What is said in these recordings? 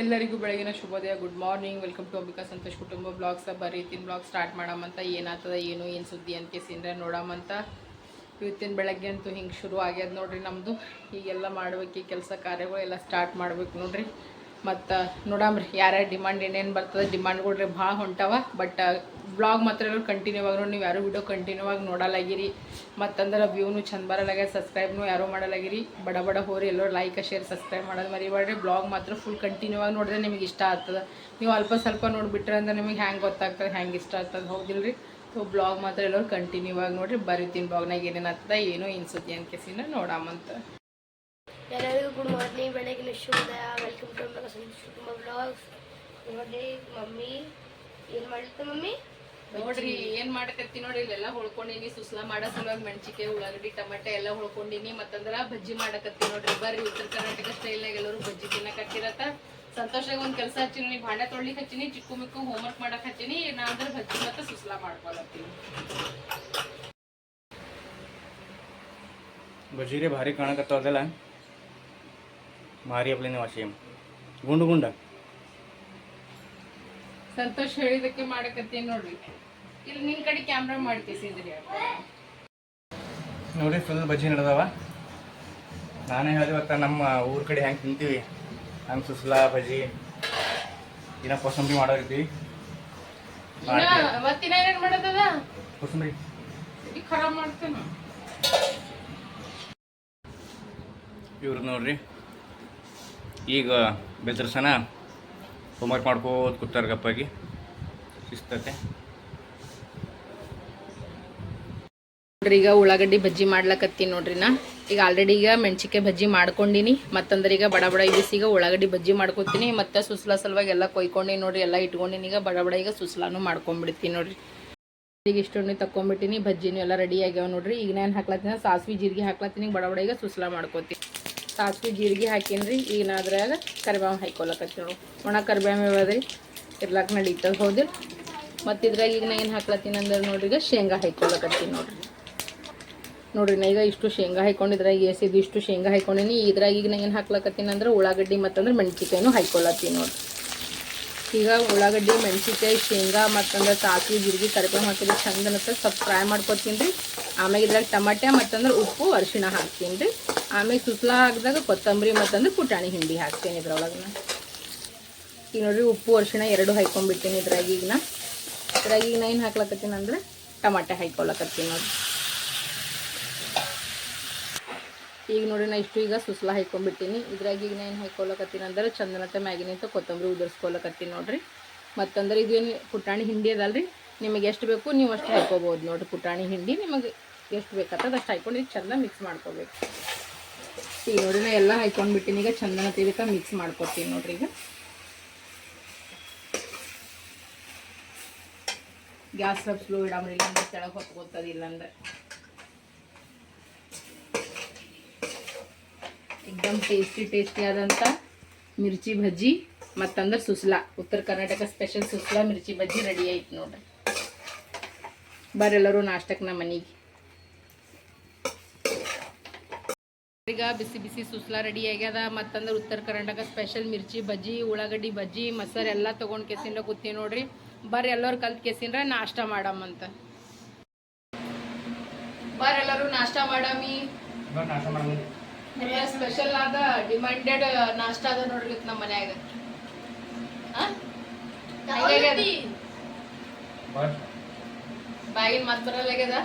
ಎಲ್ಲರಿಗೂ ಬೆಳಗಿನ ಶುಭೋದಯ good morning welcome to Ambika Santosh ಕುಟುಂಬ ಬ್ಲಾಗ್ಸ್ ಬರೀ ತಿನ್ ಬ್ಲಾಗ್ ಸ್ಟಾರ್ಟ್ ಮಾಡಮಂತ ಏನಾಗ್ತದ, ಏನು ಏನು ಸುದ್ದಿ ಅಂತ ಕೇಸಿಂದ್ರೆ ನೋಡಮಂತ ಇವತ್ತಿನ ಬೆಳಗ್ಗೆ ಅಂತೂ ಹಿಂಗೆ ಶುರು ಆಗ್ಯದ ನೋಡ್ರಿ ನಮ್ಮದು ಈಗೆಲ್ಲ ಮಾಡಬೇಕು ಕೆಲಸ ಕಾರ್ಯಗಳು ಎಲ್ಲ ಸ್ಟಾರ್ಟ್ ಮಾಡ್ಬೇಕು ನೋಡ್ರಿ. ಮತ್ತು ನೋಡಮ್ರಿ ಯಾರ್ಯಾರು ಡಿಮಾಂಡ್ ಏನೇನು ಬರ್ತದೆ ಡಿಮಾಂಡ್ಗಳ್ರಿ ಭಾಳ ಹೊಂಟವ. ಬಟ್ ಬ್ಲಾಗ್ ಮಾತ್ರ ಕಂಟಿನ್ಯೂ ಆಗಿ ನೀವು ಯಾರು ವಿಡಿಯೋ ಕಂಟಿನ್ಯೂ ಆಗಿ ನೋಡಲಾಗಿರಿ ಮತ್ತಂದ್ರೆ ವ್ಯೂನು ಚಂದ ಬರಲಾಗ್ಯ ಸಬ್ಸ್ಕ್ರೈಬ್ನು ಯಾರೂ ಮಾಡಲಾಗಿರಿ ಬಡ ಬಡ ಹೋರಿ, ಎಲ್ಲರೂ ಲೈಕ್ ಶೇರ್ ಸಬ್ಸ್ಕ್ರೈಬ್ ಮಾಡೋದು ಮರಿಬೇಡ್ರಿ. ಬ್ಲಾಗ್ ಮಾತ್ರ ಫುಲ್ ಕಂಟಿನ್ಯೂ ಆಗಿ ನೋಡಿದ್ರೆ ನಿಮಗೆ ಇಷ್ಟ ಆಗ್ತದೆ. ನೀವು ಅಲ್ಪ ಸ್ವಲ್ಪ ನೋಡಿಬಿಟ್ರೆ ಅಂದ್ರೆ ನಿಮಗೆ ಹ್ಯಾಂಗೆ ಗೊತ್ತಾಗ್ತದೆ, ಹ್ಯಾಂಗೆ ಇಷ್ಟ ಆಗ್ತದೆ, ಹೌದಿಲ್ರಿ? ಸೊ ಬ್ಲಾಗ್ ಮಾತ್ರ ಎಲ್ಲರೂ ಕಂಟಿನ್ಯೂ ಆಗಿ ನೋಡಿರಿ. ಬರೀತೀನಿ ಬ್ಲಾಗ್ನಾಗ ಏನೇನು ಆಗ್ತದೆ, ಏನೋ ಏನು ಕೇಸಿನ ನೋಡಾಮಂತ. ಎಲ್ಲರಿಗೂ ಗುಡ್ ಮಾರ್ನಿಂಗ್ ಬೆಳಗಿನ ಶುಭೋದಯ. ಬಾಕ್ಸ್ ನೋಡ್ರಿ ಮಮ್ಮಿ ಏನ್ ಮಮ್ಮಿ? ನೋಡ್ರಿ ಏನ್ ಮಾಡಕತ್ತಿ ನೋಡ್ರಿ ಇಲ್ಲೆಲ್ಲ ಹೊಳ್ಕೊಂಡಿನಿ ಸುಸ್ಲಾ ಮಾಡೋ ಸಲುವಾಗಿ ಮೆಣಸಿಕೆ ಉಳ್ಳಾಗಡ್ಡಿ ಟಮಾಟೆ ಎಲ್ಲ ಹೊಳ್ಕೊಂಡಿನಿ. ಮತ್ತಂದ್ರ ಬಜ್ಜಿ ಮಾಡಕತ್ತಿ ನೋಡ್ರಿ. ಬರ್ರಿ ಉತ್ತರ ಕರ್ನಾಟಕ ಸ್ಟೈಲ್ನಾಗ ಎಲ್ಲರೂ ಬಜ್ಜಿ ತಿನ್ನಕತ್ತಿರತ್ತ ಸಂತೋಷಾಗ ಒಂದ್ ಕೆಲಸ ಹಚ್ಚಿನಿ ನೀ ಭಾಂಡೆ ತೊಳ್ಲಿಕ್ ಹಚ್ಚಿನಿ ಚಿಕ್ಕು ಮಿಕ್ಕು ಹೋಮ್ವರ್ಕ್ ಮಾಡಕ್ ಹಚ್ಚಿನಿ. ನಾ ಬಜ್ಜಿ ಮತ್ತೆ ಸುಸ್ಲಾ ಮಾಡ್ಕೊಳತ್ತೀನಿ ಬಜ್ಜಿಗೆ ಭಾರಿ ಕಾಣಕತ್ತಾವದಲ್ಲ ಮಾರಿ ಅಪ್ಲಿ ನಿವಾಸಿ. ಗುಂಡು ಗುಂಡ. ಸಂತೋಷ್ ಹೇಳಿದಕ್ಕೆ ಮಾಡಕತ್ತೀನಿ ನೋಡ್ರಿ. ಇಲ್ಲಿ ನಿನ್ ಕಡೆ ಕ್ಯಾಮ್ರಾ ಮಾಡ್ತೀಸಿದ್ರಿ ನೋಡಿ ಫುಲ್ ಬಜ್ಜಿ ನಡೆದವ. ನಾನೇ ಹೇಳಿದೆ ಇವತ್ತ ನಮ್ಮ ಊರ ಕಡೆ ಹೆಂಗೆ ತಿಂತೀವಿ. ಹಂಗೆ ಸುಸ್ಲಾ ಬಜ್ಜಿ ಇನ್ನ ಕೋಸಂಬರಿ ಮಾಡೋರಿದ್ದೀವಿ ಮತ್ತಿನ ಏನೇನ್ ಮಾಡದದ ಕೋಸಂಬರಿ. ಈಗ ಖರಾಬ್ ಮಾಡ್ತೇನೆ. ಇವ್ರು ನೋಡ್ರಿ ಈಗ ಬೆದರ್ಸನ ಹೋಮ್ವರ್ಕ್ ಮಾಡ್ಕೋತ ಕೂತಾರೆ ಗಪ್ಪಾಗಿ. ಶಿಸ್ತತೆ. ನೋಡ್ರಿ, ಈಗ ಉಳ್ಳಾಗಡ್ಡಿ ಬಜ್ಜಿ ಮಾಡ್ಲಕತ್ತೀನಿ ನೋಡ್ರಿ ನಾ. ಈಗ ಆಲ್ರೆಡಿ ಈಗ ಮೆಣಸಿಕಾಯಿ ಬಜ್ಜಿ ಮಾಡ್ಕೊಂಡಿನಿ. ಮತ್ತಂದ್ರೆ ಈಗ ಬಡ ಬಡ ಈಗ ಉಳ್ಳಾಗಡ್ಡಿ ಬಜ್ಜಿ ಮಾಡ್ಕೊತೀನಿ. ಮತ್ತೆ ಸುಸ್ಲಾ ಸಲುವಾಗಿ ಎಲ್ಲ ಕೊಯ್ಕೊಂಡಿನಿ ನೋಡ್ರಿ, ಎಲ್ಲ ಇಟ್ಕೊಂಡಿನಿ. ಈಗ ಬಡ ಬಡ ಈಗ ಸುಸ್ಲಾನು ಮಾಡ್ಕೊಂಡ್ಬಿಡ್ತೀನಿ ನೋಡ್ರಿ. ಈಗ ಇಷ್ಟೊಂದು ತಕೊಂಡ್ಬಿಟ್ಟಿನಿ ಬಜ್ಜಿನೂ ಎಲ್ಲ ರೆಡಿ ಆಗ್ಯಾವ ನೋಡ್ರಿ. ಈಗ ನಾನು ಹಾಕ್ಲತ್ತೀನಿ ಸಾಸ್ವಿ, ಜೀರಿಗೆ ಹಾಕ್ಲತ್ತೀನಿ. ಬಡ ಬಡ ಈಗ ಸುಸ್ಲಾ ಮಾಡ್ಕೊತೀನಿ. ಸಾಸ್ವಿ, ಜೀರಿಗೆ ಹಾಕೀನಿ ಈಗ ನಾ ಅದ್ರಾಗ ಕರಿಬೇವು ಹಾಕೊಳಕತ್ತೀನಿ ಒಣ ಕರಿಬೇವು ರೀ ಇರ್ಲಾಕ ನಡೀತದೆ ಹೌದಿಲ್ಲ. ಮತ್ತು ಇದ್ರಾಗ ಈಗ ನಾ ಏನು ಹಾಕ್ಲತ್ತೀನಿ ಅಂದ್ರೆ ನೋಡ್ರಿ, ಈಗ ಶೇಂಗಾ ಹಾಕೊಳಕತ್ತೀನಿ ನೋಡ್ರಿ. ನೋಡ್ರಿ, ನಾ ಈಗ ಇಷ್ಟು ಶೇಂಗಾ ಹಾಕೊಂಡಿದ್ರಾಗ ಎಸಿದು ಇಷ್ಟು ಶೇಂಗಾ ಹಾಕೊಂಡಿನಿ ಇದ್ರಾಗ ಈಗ ನಾ ಏನು ಹಾಕ್ಲಕತ್ತೀನಿ ಅಂದ್ರೆ ಉಳ್ಳಾಗಡ್ಡಿ ಮತ್ತಂದ್ರೆ ಮೆಣಸಿಕಾಯಿನೂ ಹಾಕೊಳತ್ತೀನಿ ನೋಡ್ರಿ. ಈಗ ಉಳ್ಳಾಗಡ್ಡಿ ಮೆಣಸಿಕಾಯಿ ಶೇಂಗಾ ಮತ್ತಂದ್ರೆ ಸಾಸಿವೆ, ಜೀರಿಗೆ ಕರಿಬೇವು ಹಾಕಿದ್ರೆ ಚಂದ ಸ್ವಲ್ಪ ಫ್ರೈ ಮಾಡ್ಕೊತೀನಿ ರೀ. ಆಮೇಲೆ ಇದ್ರಾಗ ಟಮಾಟೆ ಮತ್ತಂದ್ರೆ ಉಪ್ಪು, ಅರಿಶಿಣ ಹಾಕ್ತೀನಿ ರೀ. ಆಮೇಲೆ ಸುಸ್ಲಾ ಹಾಕಿದಾಗ ಕೊತ್ತಂಬರಿ ಮತ್ತಂದ್ರೆ ಪುಟಾಣಿ ಹಿಂಡಿ ಹಾಕ್ತೀನಿ ಇದ್ರೊಳಗೆ ಈಗ ನೋಡ್ರಿ ಉಪ್ಪು, ಅರಿಶಿಣ ಎರಡು ಹಾಕ್ಕೊಂಡ್ಬಿಡ್ತೀನಿ ಇದ್ರಾಗ ಈಗ ನಾ. ಇದ್ರಾಗ ಈಗ ನಾ ಏನು ಹಾಕ್ಲಕತ್ತೀನಿ ಅಂದ್ರೆ ಟಮಾಟೆ ಹಾಕ್ಕೊಳಕತ್ತೀನಿ ನೋಡ್ರಿ. ಈಗ ನೋಡಿ ನಾ ಇಷ್ಟು ಈಗ ಸುಸ್ಲ ಹಾಕೊಂಡ್ಬಿಟ್ಟಿನಿ ಇದ್ರಾಗ ಈಗ ನಾನು ಹಾಕೊಳಕತ್ತೀನಿ ಅಂದ್ರೆ ಚಂದನತೆ ಮ್ಯಾಗಿನಿಂದ ಕೊತ್ತಂಬರಿ ಉದುರಿಸ್ಕೊಳಕತ್ತೀನಿ ನೋಡ್ರಿ. ಮತ್ತಂದ್ರೆ ಇದೇನು ಪುಟಾಣಿ ಹಿಂಡಿ ಅದಲ್ರಿ. ನಿಮಗೆ ಎಷ್ಟು ಬೇಕು ನೀವು ಅಷ್ಟು ಹಾಕೋಬೋದು ನೋಡ್ರಿ ಪುಟಾಣಿ ಹಿಂಡಿ. ನಿಮಗೆ ಎಷ್ಟು ಬೇಕಾಗ್ತದೆ ಅಷ್ಟು ಹಾಕೊಂಡು ಈಗ ಮಿಕ್ಸ್ ಮಾಡ್ಕೋಬೇಕು. ಈಗ ನೋಡಿ ಎಲ್ಲ ಹಾಕೊಂಡ್ಬಿಟ್ಟಿನಿ ಈಗ ಚಂದನ ತೆಗಿಕ ಮಿಕ್ಸ್ ಮಾಡ್ಕೊತೀನಿ ನೋಡ್ರಿ ಈಗ. ಗ್ಯಾಸ್ ಸ್ವಲ್ಪ ಸ್ಲೋ ಇಡಮ್ರಿ ಇಲ್ಲ ಕೆಳಗೆ ಹೊತ್ಕೋತದ, ಇಲ್ಲಾಂದ್ರೆ. ಎಕ್ದಮ್ ಟೇಸ್ಟಿ ಟೇಸ್ಟಿ ಆದಂಥ ಮಿರ್ಚಿ ಭಜ್ಜಿ ಮತ್ತಂದ್ರೆ ಸುಸ್ಲಾ. ಉತ್ತರ ಕರ್ನಾಟಕ ಸ್ಪೆಷಲ್ ಸುಸ್ಲಾ ಮಿರ್ಚಿ ಭಜ್ಜಿ ರೆಡಿ ಆಯ್ತು ನೋಡ್ರಿ. ಬರೆಲ್ಲರೂ ಎಲ್ಲರೂ ನಾಷ್ಟಕ್ಕೆ ನಮ್ಮ ಮನೆಗೆ. ಈಗ ಬಿಸಿ ಬಿಸಿ ಸುಸ್ಲಾ ರೆಡಿ ಆಗ್ಯದ. ಮತ್ತಂದ್ರೆ ಉತ್ತರ ಕರ್ನಾಟಕ ಸ್ಪೆಷಲ್ ಮಿರ್ಚಿ ಬಜ್ಜಿ ಉಳ್ಳಾಗಡ್ಡಿ ಬಜ್ಜಿ ಮೊಸರು ಎಲ್ಲ ತೊಗೊಂಡು ಕೆಸಿಂದ ಕೂತೀನಿ ನೋಡ್ರಿ. ಬರ್ರಿ ಎಲ್ಲರೂ ಕಲ್ತ್ ಕೆಸಿಂದ್ರ ನಾಷ್ಟ ಮಾಡಮ್ಮಂತ ನಾಷ್ಟ ಮಾಡಮಿ. ನಾಷ್ಟಾ ಮಾಡಮಿ. ಸ್ಪೆಷಲ್ ಆದ ಡಿಮಾಂಡೆಡ್ ನಾಷ್ಟ ಅದ ನೋಡ್ರಿ ನಮ್ಮ ಮನ್ಯಾಗ. ಆ? ಮತ್ತೆ ಬರಲ್ಲಾಗ್ಯದ?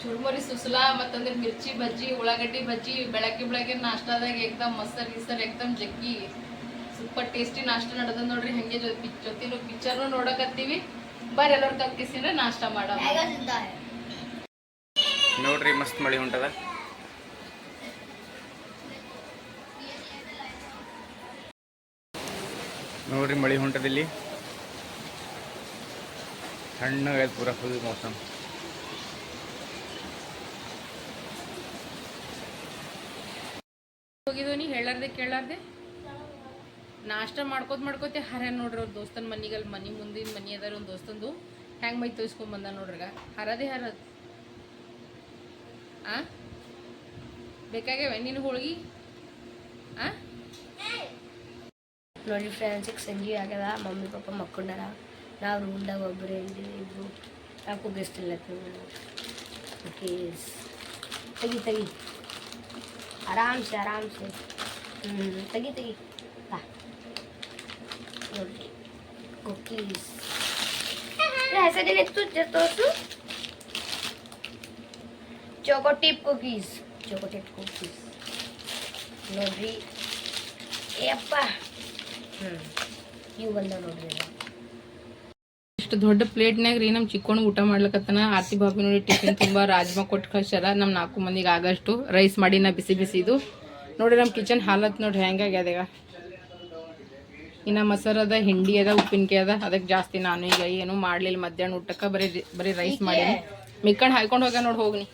ಚುರುಮುರಿ ಸುಸ್ಲಾ ಮತ್ತಂದ್ರೆ ಮಿರ್ಚಿ ಬಜ್ಜಿ ಉಳ್ಳಾಗಡ್ಡಿ ಬಜ್ಜಿ ಬೆಳಗ್ಗೆ ಬೆಳಗ್ಗೆ ನಾಷ್ಟಾದಾಗ ಏಕ್ದಮ್ ಮೊಸರ್ ಗಿಸರ್ ಏಕ್ದಮ್ ಜಗ್ಗಿ. ಸೂಪರ್ ಟೇಸ್ಟಿ ನಾಷ್ಟ ನಡೆದ ನೋಡ್ರಿ ಹಂಗೆ ಜೊತೆ ಪಿಕ್ಚರ್ನು ನೋಡಕತ್ತೀವಿ. ಬರ್ರಿ ಎಲ್ಲರೂ ಕಲ್ಕಿಸಿದ್ರೆ ನಾಷ್ಟ ಮಾಡೋ ನೋಡ್ರಿ ಮಸ್ತ್ ಮಳಿ ಹೊಂಟದ ನೋಡ್ರಿ ಮಳಿ ಹೊಂಟದಿಲ್ಲಿ ಹಣ್ಣು ಪೂರ ಫುಲ್ ಮೌಸಮ್ ಹೋಗಿದ್ವು ನೀ ಹೇಳಾರ್ದೆ ಕೇಳಾರ್ದೆ ನಾಷ್ಟ ಮಾಡ್ಕೋತ ಮಾಡ್ಕೋತೆ ಹರ ನೋಡ್ರಿ ಅವ್ರ ದೋಸ್ತನ ಮನೆಗೆ ಅಲ್ಲಿ ಮನಿ ಮುಂದಿನ ಮನಿ ಅದಾರ ಒಂದು ದೋಸ್ತಂದು. ಹ್ಯಾಂಗ್ ಮೈ ತೋರಿಸ್ಕೊಂಡ್ ಬಂದ ನೋಡ್ರಿಗ ಹರದೇ ಹರದ್. ಆ? ಬೇಕಾಗ್ಯಾವ ನಿನ್ನ ಹೋಳ್ಗಿ? ಆ? ನೋಡಿ ಫ್ರೆಂಡ್ಸ್ ಈಗ ಸಂಜೆ ಆಗ್ಯದ. ಮಮ್ಮಿ ಪಪ್ಪ ಮಕ್ಕೊಂಡಾರ. ನಾವು ರೂಮ್ದಾಗ ಒಬ್ಬರೇ ನಾವು ಕುಗ್ಗಿಸ್ತಿಲ್ಲ ಕುಕೀಸ್ ತೆಗಿ ತೆಗಿ. ಆರಾಮ್ಸೆ ಆರಾಮ್ಸೆ. ಹ್ಞೂ ತೆಗಿ ತೆಗಿ ಬಾ ನೋಡಿ ಕುಕೀಸ್ ಹೆಸರೇನಿತ್ತು ತೋರಿಸು choco tip cookies choco tip cookies ನೋಡ್ರಿ ಏ ಅಪ್ಪ ಹ್ಞೂ ಇವು ಬಂದಾವ ನೋಡ್ರಿ. ಇಷ್ಟು ದೊಡ್ಡ ಪ್ಲೇಟ್ನಾಗ ರೀ ನಮ್ಮ ಚಿಕ್ಕೊಂಡು ಊಟ ಮಾಡ್ಲಕತ್ತನ. ಆರ್ತಿ ಬಾಬಿ ನೋಡಿ ಟಿಫಿನ್ ತುಂಬ ರಾಜ್ಮಾ ಕೊಟ್ಟು ಕಳ್ಸ್ಯಾರ. ನಮ್ಮ ನಾಲ್ಕು ಮಂದಿಗೆ ಆಗಷ್ಟು. ರೈಸ್ ಮಾಡಿ ನಾ ಬಿಸಿ ಬಿಸಿದು. ನೋಡಿ ನಮ್ಮ ಕಿಚನ್ ಹಾಲತ್ ನೋಡ್ರಿ ಹೆಂಗಾಗ್ಯದ ಈಗ. ಇನ್ನು ಮೊಸರದ ಹಿಂಡಿ ಅದ ಉಪ್ಪಿನಕಾಯಿ ಅದ. ಅದಕ್ಕೆ ಜಾಸ್ತಿ ನಾನು ಈಗ ಏನು ಮಾಡಲಿಲ್ಲ. ಮಧ್ಯಾಹ್ನ ಊಟಕ್ಕೆ ಬರೀ ಬರೀ ರೈಸ್ ಮಾಡೀನಿ. ಮಿಕ್ಕಂಡು ಹಾಯ್ಕೊಂಡು ಹೋಗ ನೋಡಿ ಹೋಗ್ನಿ.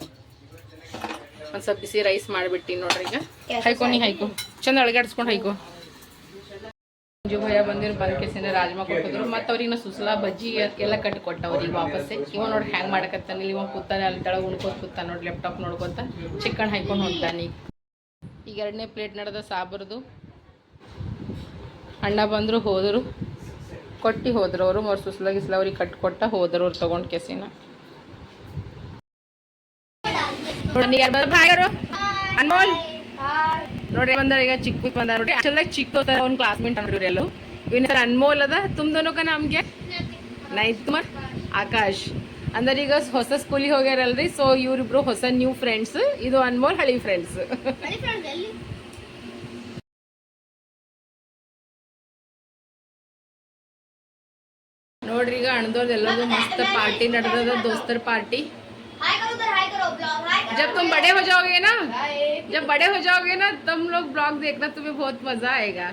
ಒಂದು ಸ್ವಲ್ಪ ಬಿಸಿ ರೈಸ್ ಮಾಡಿಬಿಟ್ಟಿ ನೋಡ್ರಿ ಈಗ. ಹಾಯ್ಕೊ ನೀ ಹಾಯ್ಕೊ. ಚಂದ ಅಳಗಾಡ್ಸ್ಕೊಂಡು ಹಾಯ್ಕೊ. ಮಂಜು ಭಯ ಬಂದಿರು ಬಂದ ಕೇಸಿಂದ ರಾಜ್ಮಾ ಕೊಟ್ಟಿದ್ರು. ಮತ್ತೆ ಅವ್ರಿಗೆ ಸುಸಲ ಬಜ್ಜಿ ಎಲ್ಲ ಕಟ್ಟಿ ಕೊಟ್ಟ ಅವ್ರಿಗೆ ವಾಪಸ್ಸೆ. ಇವ ನೋಡಿ ಹ್ಯಾಂಗ್ ಮಾಡಕತ್ತಾನ ಇಲ್ಲಿ ಇವ ಕೂತಾನೆ ಅಲ್ಲಿ ತಳಗ ಉಣ್ಕೋತ ಕೂತಾನ ನೋಡಿ ಲ್ಯಾಪ್ಟಾಪ್ ನೋಡ್ಕೊತ. ಚಿಕನ್ ಹಾಯ್ಕೊಂಡು ಹೊಂಟಾನ ಈಗ. ಎರಡನೇ ಪ್ಲೇಟ್ ನಡೆದ ಸಾಬರ್ದು. ಅಣ್ಣ ಬಂದರು, ಹೋದರು. ಕೊಟ್ಟು ಹೋದ್ರು ಅವರು ಅವ್ರು ಸುಸ್ಲ ಗಿಸ್ಲ ಅವ್ರಿಗೆ ಕಟ್ಕೊಟ್ಟ ಹೋದರು ಅವ್ರು ತೊಗೊಂಡು ಕೆಸಿನ. ಅನ್ಮೋಲ್. ನೋಡ್ರಿ ಬಂದಾರ ಈಗ ಚಿಕ್ಕ ಬಂದಾರ ನೋಡ್ರಿ. ಆಕ್ಚುಲ್ ಚಿಕ್ಕ ಹೋಗ್ತಾರೆ ಅವ್ನ ಕ್ಲಾಸ್ಮೇಟ್ ನೋಡ್ರಿ ಎಲ್ಲೂ. ಇವನ ಸರ್ ಅನ್ಮೋಲ್ ಅದ. ತುಮ್ ದೋನೋ ಕ ನಮ್ಗೆ ನೈತ್ ಮರ್ ಆಕಾಶ್. ಅಂದ್ರೆ ಈಗ ಹೊಸ ಸ್ಕೂಲಿಗೆ ಹೋಗ್ಯಾರಲ್ರಿ. ಸೊ ಇವ್ರಿಬ್ರು ಹೊಸ ನ್ಯೂ ಫ್ರೆಂಡ್ಸ್ ಇದು ಅನ್ಮೋಲ್ ಹಳಿ ಫ್ರೆಂಡ್ಸ್ ನೋಡ್ರಿ ಈಗ ಅಣ್ದೋರ್ದು ಎಲ್ಲರದು ಮಸ್ತ್ ಪಾರ್ಟಿ ನಡೆದದ ದೋಸ್ತರ ಪಾರ್ಟಿ जब तुम बड़े हो जाओगे ना जब बड़े हो जाओगे ना तुम लोग ब्लॉग देखना तुम्हें बहुत मजा आएगा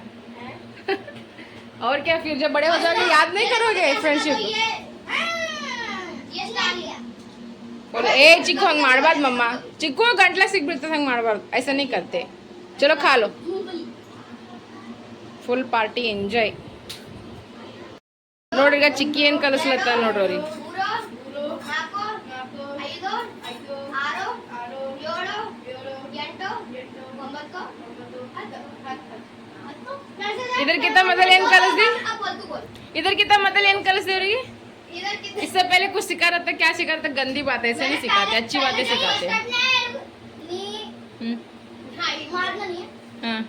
और क्या फिर जब बड़े हो जाओगे याद नहीं करोगे फ्रेंडशिप बोलो ए चिक्कू हंग ಮಾಡಬಾರ್ದು ಮಮ್ಮ ಚಿಕ್ಕು ಗಂಟ್ಲ ಸಿಗ್ಬಿಡ್ತದೆ ಹಂಗೆ ಮಾಡಬಾರ್ದು ಐಸಾ नहीं करते चलो खा लो ಫುಲ್ ಪಾರ್ಟಿ ಎಂಜಾಯ್ ನೋಡ್ರಿ ಈಗ ಚಿಕ್ಕಿ ಏನು ಕಲಿಸ್ಲತ್ತ ನೋಡ್ರಿ ಐದು ಆರು ಏಳು ಎಂಟು ಒಂಬತ್ತು ಇದಕ್ಕಿಂತ ಮೊದಲು ಏನು ಕಲಿಸ್ದಿ ಇದಕ್ಕಿಂತ ಮೊದಲು ಏನು ಕಲಿಸ್ದಿ ಅವ್ರಿಗೆ इससे पहले कुछ सिखा रहा था क्या सिखा रहा था गंदी बातें ऐसे नहीं सिखाते अच्छी बातें सिखाते हम्म, मारना नहीं है हाँ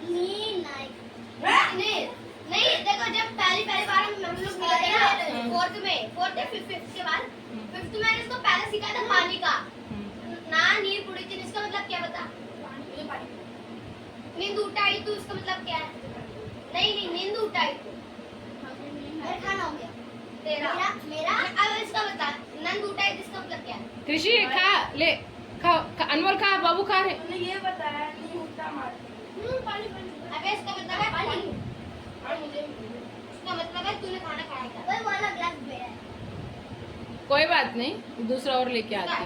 नहीं देखो जब पहली पहली बार हम हम लोग मिले थे ना फोर्थ में फोर्थ या फिफ्थ फिफ्थ के बाद फिफ्थ में इसको पहले सिखाया था पानी का। ना नीर कुड़ी थी इसका मतलब क्या बता नींद उठाई तू इसका मतलब क्या है? नहीं नहीं नींद उठाई तू। मेरा खाना हो गया। तेरा। मेरा अब इसका बता नींद उठाई इसका मतलब क्या है? कृषि खा ले खा, अनमोल खा बाबू खा रहे। ये बताया नींद उठा मार। पानी पानी अबे इसका मतलब है पानी। कोई बात नहीं दूसरा और लेके आते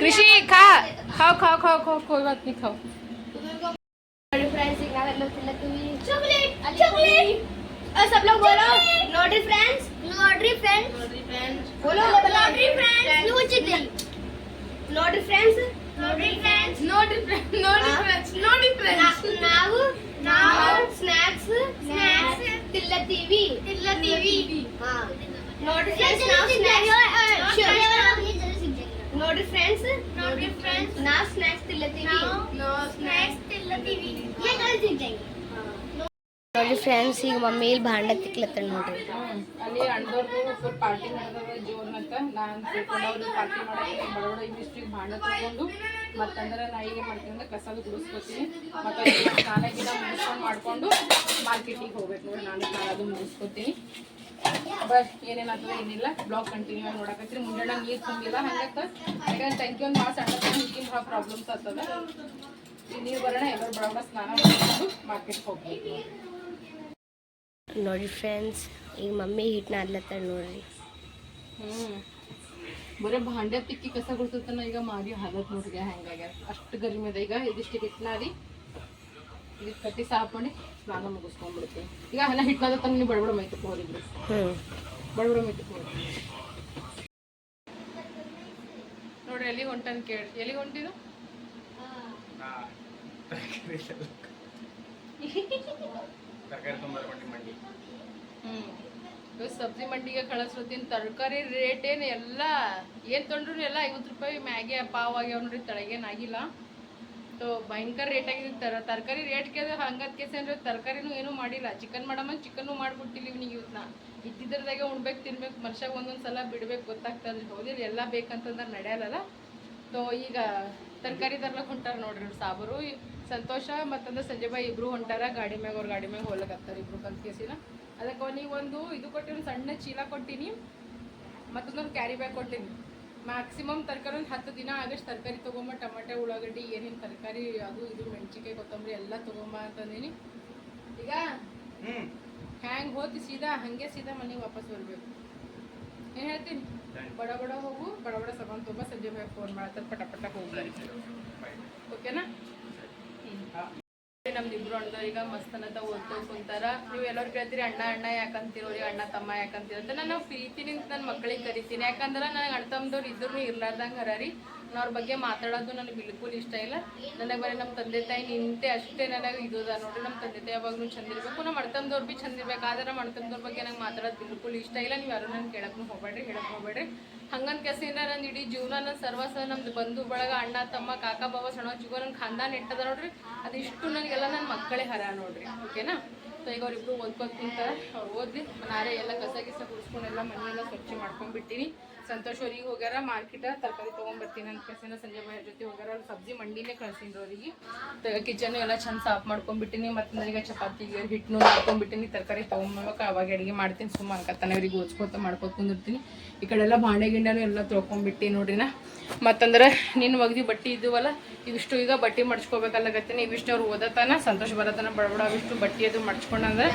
कृषि खा। खाओ खाओ खाओ खाओ कोई बात नहीं खाओ। चॉकलेट चॉकलेट और सब लोग बोलो। नोटरी फ्रेंड्स नोटरी फ्रेंड्स बोलो नोटरी फ्रेंड्स चिकन फ्रेंड्स नोटरी फ्रेंड्स नोटरी फ्रेंड्स नोटरी friends notary friends now now snacks snacks तिल्ला TV तिल्ला टीवी हाँ नोटरी फ्रेंड्स नाउ स्नैक्स नोटरी फ्रेंड्स नोटरी फ्रेंड्स नाउ स्नैक्स तिल्ला टीवी नो स्नैक्स ನೋಡಿ ಫ್ರೆಂಡ್ಸ್ ಈಗ ಮಮ್ಮಿಲಿ ಭಾಂಡ ತಿಕ್ಲತ್ತ ನೋಡ್ರಿ. ಅಲ್ಲಿ ಅಣ್ಣದವ್ರದು ಫುಲ್ ಪಾರ್ಟಿ ಮಾಡಿದವ ಜೋನ್ ಅಂತ ನಾನು ಪಾರ್ಟಿ ಮಾಡೋದು ಬಡಬಡ ಇಂಡಸ್ಟ್ರಿಗೆ ಭಾಂಡ ತಗೊಂಡು ಮತ್ತಂದ್ರೆ ನಾ ಈಗ ಮಾಡ್ತೀನಿ ಅಂದ್ರೆ ಕಸದ ಗುಡಿಸ್ಕೊತೀನಿ. ಮತ್ತೆ ನಾನೇ ಗಿಡ ಮುಗಿಸ್ಕೊಂಡು ಮಾಡಿಕೊಂಡು ಮಾರ್ಕೆಟಿಗೆ ಹೋಗ್ಬೇಕು ನೋಡಿ ನಾನು ಸ್ನಾನ ಅದು ಮುಗಿಸ್ಕೊತೀನಿ. ಬಸ್ ಏನೇನಾಗ್ತದೆ ಏನಿಲ್ಲ ಬ್ಲಾಕ್ ಕಂಟಿನ್ಯೂ ಆಗಿ ನೋಡಕತ್ರಿ ಮುಂಜಾನೆ ನೀರು ತುಂಬಿಲ್ಲ, ಹಂಗತ್ತ. ಯಾಕಂದ್ರೆ ತಂಗಿ ಒಂದು ಭಾಳ ಸಣ್ಣ ಹಿಂಗಿನ ಭಾಳ ಪ್ರಾಬ್ಲಮ್ಸ್ ಆಗ್ತದೆ ನೀರು ಬರೋಣ ಎಲ್ಲರೂ ಸ್ನಾನ ಮಾಡ್ಕೊಂಡು ಮಾರ್ಕೆಟ್ಗೆ ಹೋಗ್ಬೇಕು ನೋಡಿ ಫ್ರೆಂಡ್ಸ್ ಈಗ ಮಮ್ಮಿ ಹಿಟ್ಟನ್ನ ಅದ್ಲತ್ತಾಳ ನೋಡ್ರಿ. ಹ್ಮ್. ಬರೀ ಭಾಂಡೆ ತಿಕ್ಕಿ ಕಸ ಗುಡ್ಸತನ ಈಗ ಮಾರಿ ಹಾಲತ್ ನೋಡ್ರಿ ಹೆಂಗಾಗ್ಯಾರ. ಅಷ್ಟು ಗರ್ಮಿ ಅದ. ಈಗ ಇದಿಷ್ಟು ಹಿಟ್ನ ರೀ ಇದಕ್ಕೆ ಕಟ್ಟಿ ಸಾಫ್ ಮಾಡಿ ಸ್ನಾನ ಮುಗಿಸ್ಕೊಂಡ್ಬಿಡ್ತೀನಿ. ಈಗ ಎಲ್ಲ ಹಿಟ್ನಾದ ತನಕ ನೀವು ಬಡಬಡ ಮೈ ಹ್ಞೂ ಬಡಬಡ ಮೈ ಹೋಗಿ ನೋಡ್ರಿ ಎಲ್ಲಿಗೆ ಹೊಂಟನ್ ಕೇಳಿ ಎಲ್ಲಿಗೆ ಹೊಂಟಿದ್ದು ಇವಾಗ ಸಬ್ಜಿ ಮಂಡಿಗೆ ಕಳಿಸ್ಲತ್ತೀನಿ ತರಕಾರಿ ರೇಟ್ ಏನು ಎಲ್ಲ, ಏನು ತೊಂದ್ರೂ ಎಲ್ಲ ಐವತ್ತು ರೂಪಾಯಿ ಮ್ಯಾಗೆ ಪಾವ್ ಆಗ್ಯಾವ ನೋಡ್ರಿ ತಳಗೇನಾಗಿಲ್ಲ ಸೊ ಭಯಂಕರ ರೇಟ್ ಆಗಿದೆ ತರ. ತರಕಾರಿ ರೇಟ್ ಕೇಳಿದ್ರೆ ಹಂಗತ್ ಕೇಸ ಅಂದ್ರೆ ತರಕಾರಿನೂ ಏನೂ ಮಾಡಿಲ್ಲ. ಚಿಕನ್ ಮಾಡಮ್ಮ ಚಿಕನ್ನು ಮಾಡ್ಬಿಟ್ಟಿಲ್ಲ ಇವ್ನಿಗೆ ಇವನ್ನ ಇದ್ದಿದ್ರದಾಗೆ ಉಣ್ಬೇಕು, ತಿನ್ಬೇಕು, ಮನುಷ್ಯಾಗ ಒಂದೊಂದು ಸಲ ಬಿಡ್ಬೇಕು ಗೊತ್ತಾಗ್ತದ್ರಿ ಹೌದಿಲ್ಲ, ಎಲ್ಲ ಬೇಕಂತಂದ್ರೆ ನಡೆಯಲ್ಲ ಸೊ ಈಗ ತರಕಾರಿ ತರ್ಲಕ್ ಹೊಂಟಾರ ನೋಡ್ರಿ ಸಾಬರು. ಸಂತೋಷ ಮತ್ತಂದ್ರೆ ಸಂಜೆ ಬಾಯಿ ಇಬ್ರು ಹೊಂಟಾರ. ಗಾಡಿ ಮ್ಯಾಗ ಅವ್ರ ಗಾಡಿ ಮ್ಯಾಗ ಹೋಗ್ಲಕತ್ತಾರ ಇಬ್ರು ಕಲ್ಕೇಸಿನ ಅದಕ್ಕೆ ಅವನಿಗೆ ಒಂದು ಇದು ಕೊಟ್ಟಿನಿ ಸಣ್ಣ ಚೀಲ ಕೊಟ್ಟಿನಿ. ಮತ್ತೊಂದೊಂದು ಕ್ಯಾರಿ ಬ್ಯಾಗ್ ಕೊಟ್ಟಿನಿ. ಮ್ಯಾಕ್ಸಿಮಮ್ ತರಕಾರಿ ಒಂದು ಹತ್ತು ದಿನ ಆಗಷ್ಟು ತರಕಾರಿ ತೊಗೊಂಬ ಟಮಾಟೆ ಉಳ್ಳಾಗಡ್ಡಿ ಏನೇನು ತರಕಾರಿ ಅದು ಇದು ಮೆಣಸಿನ್ಕಾಯಿ ಕೊತ್ತಂಬರಿ ಎಲ್ಲ ತೊಗೊಂಬ ಅಂತಂದೀನಿ ಈಗ ಹ್ಯಾಂಗ್ ಹೋದ್ ಸೀದಾ ಹಂಗೆ ಸೀದಾ ಮನೆಗೆ ವಾಪಸ್ ಬರಬೇಕು. ಏನು ಹೇಳ್ತೀನಿ? ಬಡ ಬಡ ಹೋಗು, ಬಡ ಬಡ ಸಮಾನ್ ತುಂಬ ಸಂಜೆ ಮೇಲೆ ಫೋನ್ ಮಾಡ್ತಾರೆ ಪಟ ಪಟ ಹೋಗ್ಲಿ ಓಕೆನಾ ನಮ್ದು ಇಬ್ರು ಅಣ್ಣ ಈಗ ಮಸ್ತ್ ಅನ್ನತ ಓದ್ಕೊಂಡ್ ಕುಂತಾರ ನೀವು ಎಲ್ಲರೂ ಕೇಳ್ತೀರಿ, ಅಣ್ಣ ಅಣ್ಣ ಯಾಕಂತೀರೋರಿ, ಅಣ್ಣ, ತಮ್ಮ ಯಾಕಂತೀರ ಅಂತ. ನಾನು ಪ್ರೀತಿನಿಂದ ನನ್ನ ಮಕ್ಕಳಿಗೆ ಕರಿತೀನಿ. ಯಾಕಂದ್ರೆ ನನಗೆ ಅಣ್ಣ ತಮ್ಮದವ್ರು ಇದ್ರು ಇರ್ಲಾರ್ದಂಗೆ ಹರ ನಾನು ಅವ್ರ ಬಗ್ಗೆ ಮಾತಾಡೋದು ನನಗೆ ಬಿಲ್ಕುಲ್ ಇಷ್ಟ ಇಲ್ಲ. ನನಗೆ ಬರೀ ನಮ್ಮ ತಂದೆ ತಾಯಿ ನಿಂತೆ ಅಷ್ಟೇ ನನಗೆ ಇದು ಅದ ನೋಡ್ರಿ ನಮ್ಮ ತಂದೆ ತಾಯಿ ಯಾವಾಗಲೂ ಚಂದ ಇರಬೇಕು. ನಮ್ಮ ಅಣ್ತಮ್ದವ್ರು ಭೀ ಚಂದ ಆದ್ರೆ ನಮ್ಮ ಅಣ್ತಮ್ದವ್ರ ಬಗ್ಗೆ ನಂಗೆ ಮಾತಾಡೋದು ಬಿಲ್ಕುಲ್ ಇಷ್ಟ ಇಲ್ಲ. ನೀವು ಯಾರು ನನ್ನ ಕೇಳಕ್ಕೂ ಹೋಗ್ಬೇಡ್ರಿ ಹೇಳಕ್ಕೆ ಹೋಗ್ಬೇಡ್ರಿ. ಹಂಗಂತ ಕೆಸಿಂದ ನಂದು ಇಡೀ ಜೀವನ ನನ್ನ ಸರ್ವಸ ನಮ್ದು ಬಂಧು, ಬಳಗ, ಅಣ್ಣ, ತಮ್ಮ, ಕಾಕ, ಬಾವ, ಸಣ್ಣ ಜೀವನ ನನ್ನ ಖಾನ್ದಾನ್ ಇಟ್ಟದ ನೋಡ್ರಿ. ಅದಿಷ್ಟು ನನಗೆಲ್ಲ ನನ್ನ ಮಕ್ಕಳೇ ಹರ ನೋಡ್ರಿ, ಓಕೆನಾ? ಸೊ ಈಗ ಅವ್ರಿಬ್ರು ಓದ್ಕೊತ ಕುಂತಾರೆ, ಅವ್ರು ಓದ್ಲಿ, ನಾರೇ ಎಲ್ಲ ಕಸ ಗಿಸ ಗುಡಿಸ್ಕೊಂಡೆಲ್ಲ ಮನೆಯೆಲ್ಲ ಸ್ವಚ್ಛ ಮಾಡ್ಕೊಂಡ್ಬಿಟ್ಟಿನಿ. ಸಂತೋಷ್ ಅವ್ರಿಗೆ ಹೋಗ್ಯಾರ, ಮಾರ್ಕೆಟ, ತರಕಾರಿ ತೊಗೊಂಬರ್ತೀನಿ ಅಂತ ಕಸಿನ ಸಂಜೆ ಬಾಯ್ ಜೊತೆ ಹೋಗ್ಯಾರ ಅಲ್ಲಿ ಸಬ್ಜಿ ಮಂಡಿನೇ ಕಳ್ಸಿನ್ರಿ ಅವ್ರಿಗೆ. ಕಿಚನ್ ಎಲ್ಲ ಚಂದ ಸಾಫ್ ಮಾಡ್ಕೊಂಡ್ಬಿಟ್ಟಿನಿ ಮತ್ತೆ ಈಗ ಚಪಾತಿ ಹಿಟ್ಟು ಮಾಡ್ಕೊಂಡ್ಬಿಟ್ಟಿನಿ ತರಕಾರಿ ತೊಗೊಂಬರ್ಬೇಕು ಅವಾಗ ಅಡುಗೆ ಮಾಡ್ತೀನಿ ಸುಮ್ಮನೆ ಅನ್ಕತ್ತಾನೆ ಅವ್ರಿಗೆ ಓದ್ಕೋತ ಮಾಡ್ಕೊತ ಕುಂದಿರ್ತೀನಿ. ಈ ಕಡೆ ಎಲ್ಲ ಬಾಂಡೆ ಗಿಂಡೆನೂ ಎಲ್ಲ ತೊಳ್ಕೊಂಡ್ಬಿಟ್ಟು ನೋಡ್ರಿನ? ಮತ್ತಂದ್ರೆ ನಿನ್ನ ಒಗ್ದಿ ಬಟ್ಟೆ ಇದ್ದುವಲ್ಲ ಇವಿಷ್ಟು ಈಗ ಬಟ್ಟೆ ಮಡ್ಚ್ಕೋಬೇಕಲ್ಲಗತ್ತೀನಿ ಇವಿಷ್ಟು ಅವ್ರು ಓದತನ ಸಂತೋಷ ಬರತನ ಬಡಬಡ ಅವಿಷ್ಟು ಬಟ್ಟೆ ಅದು ಮಡ್ಚ್ಕೊಂಡಂದ್ರೆ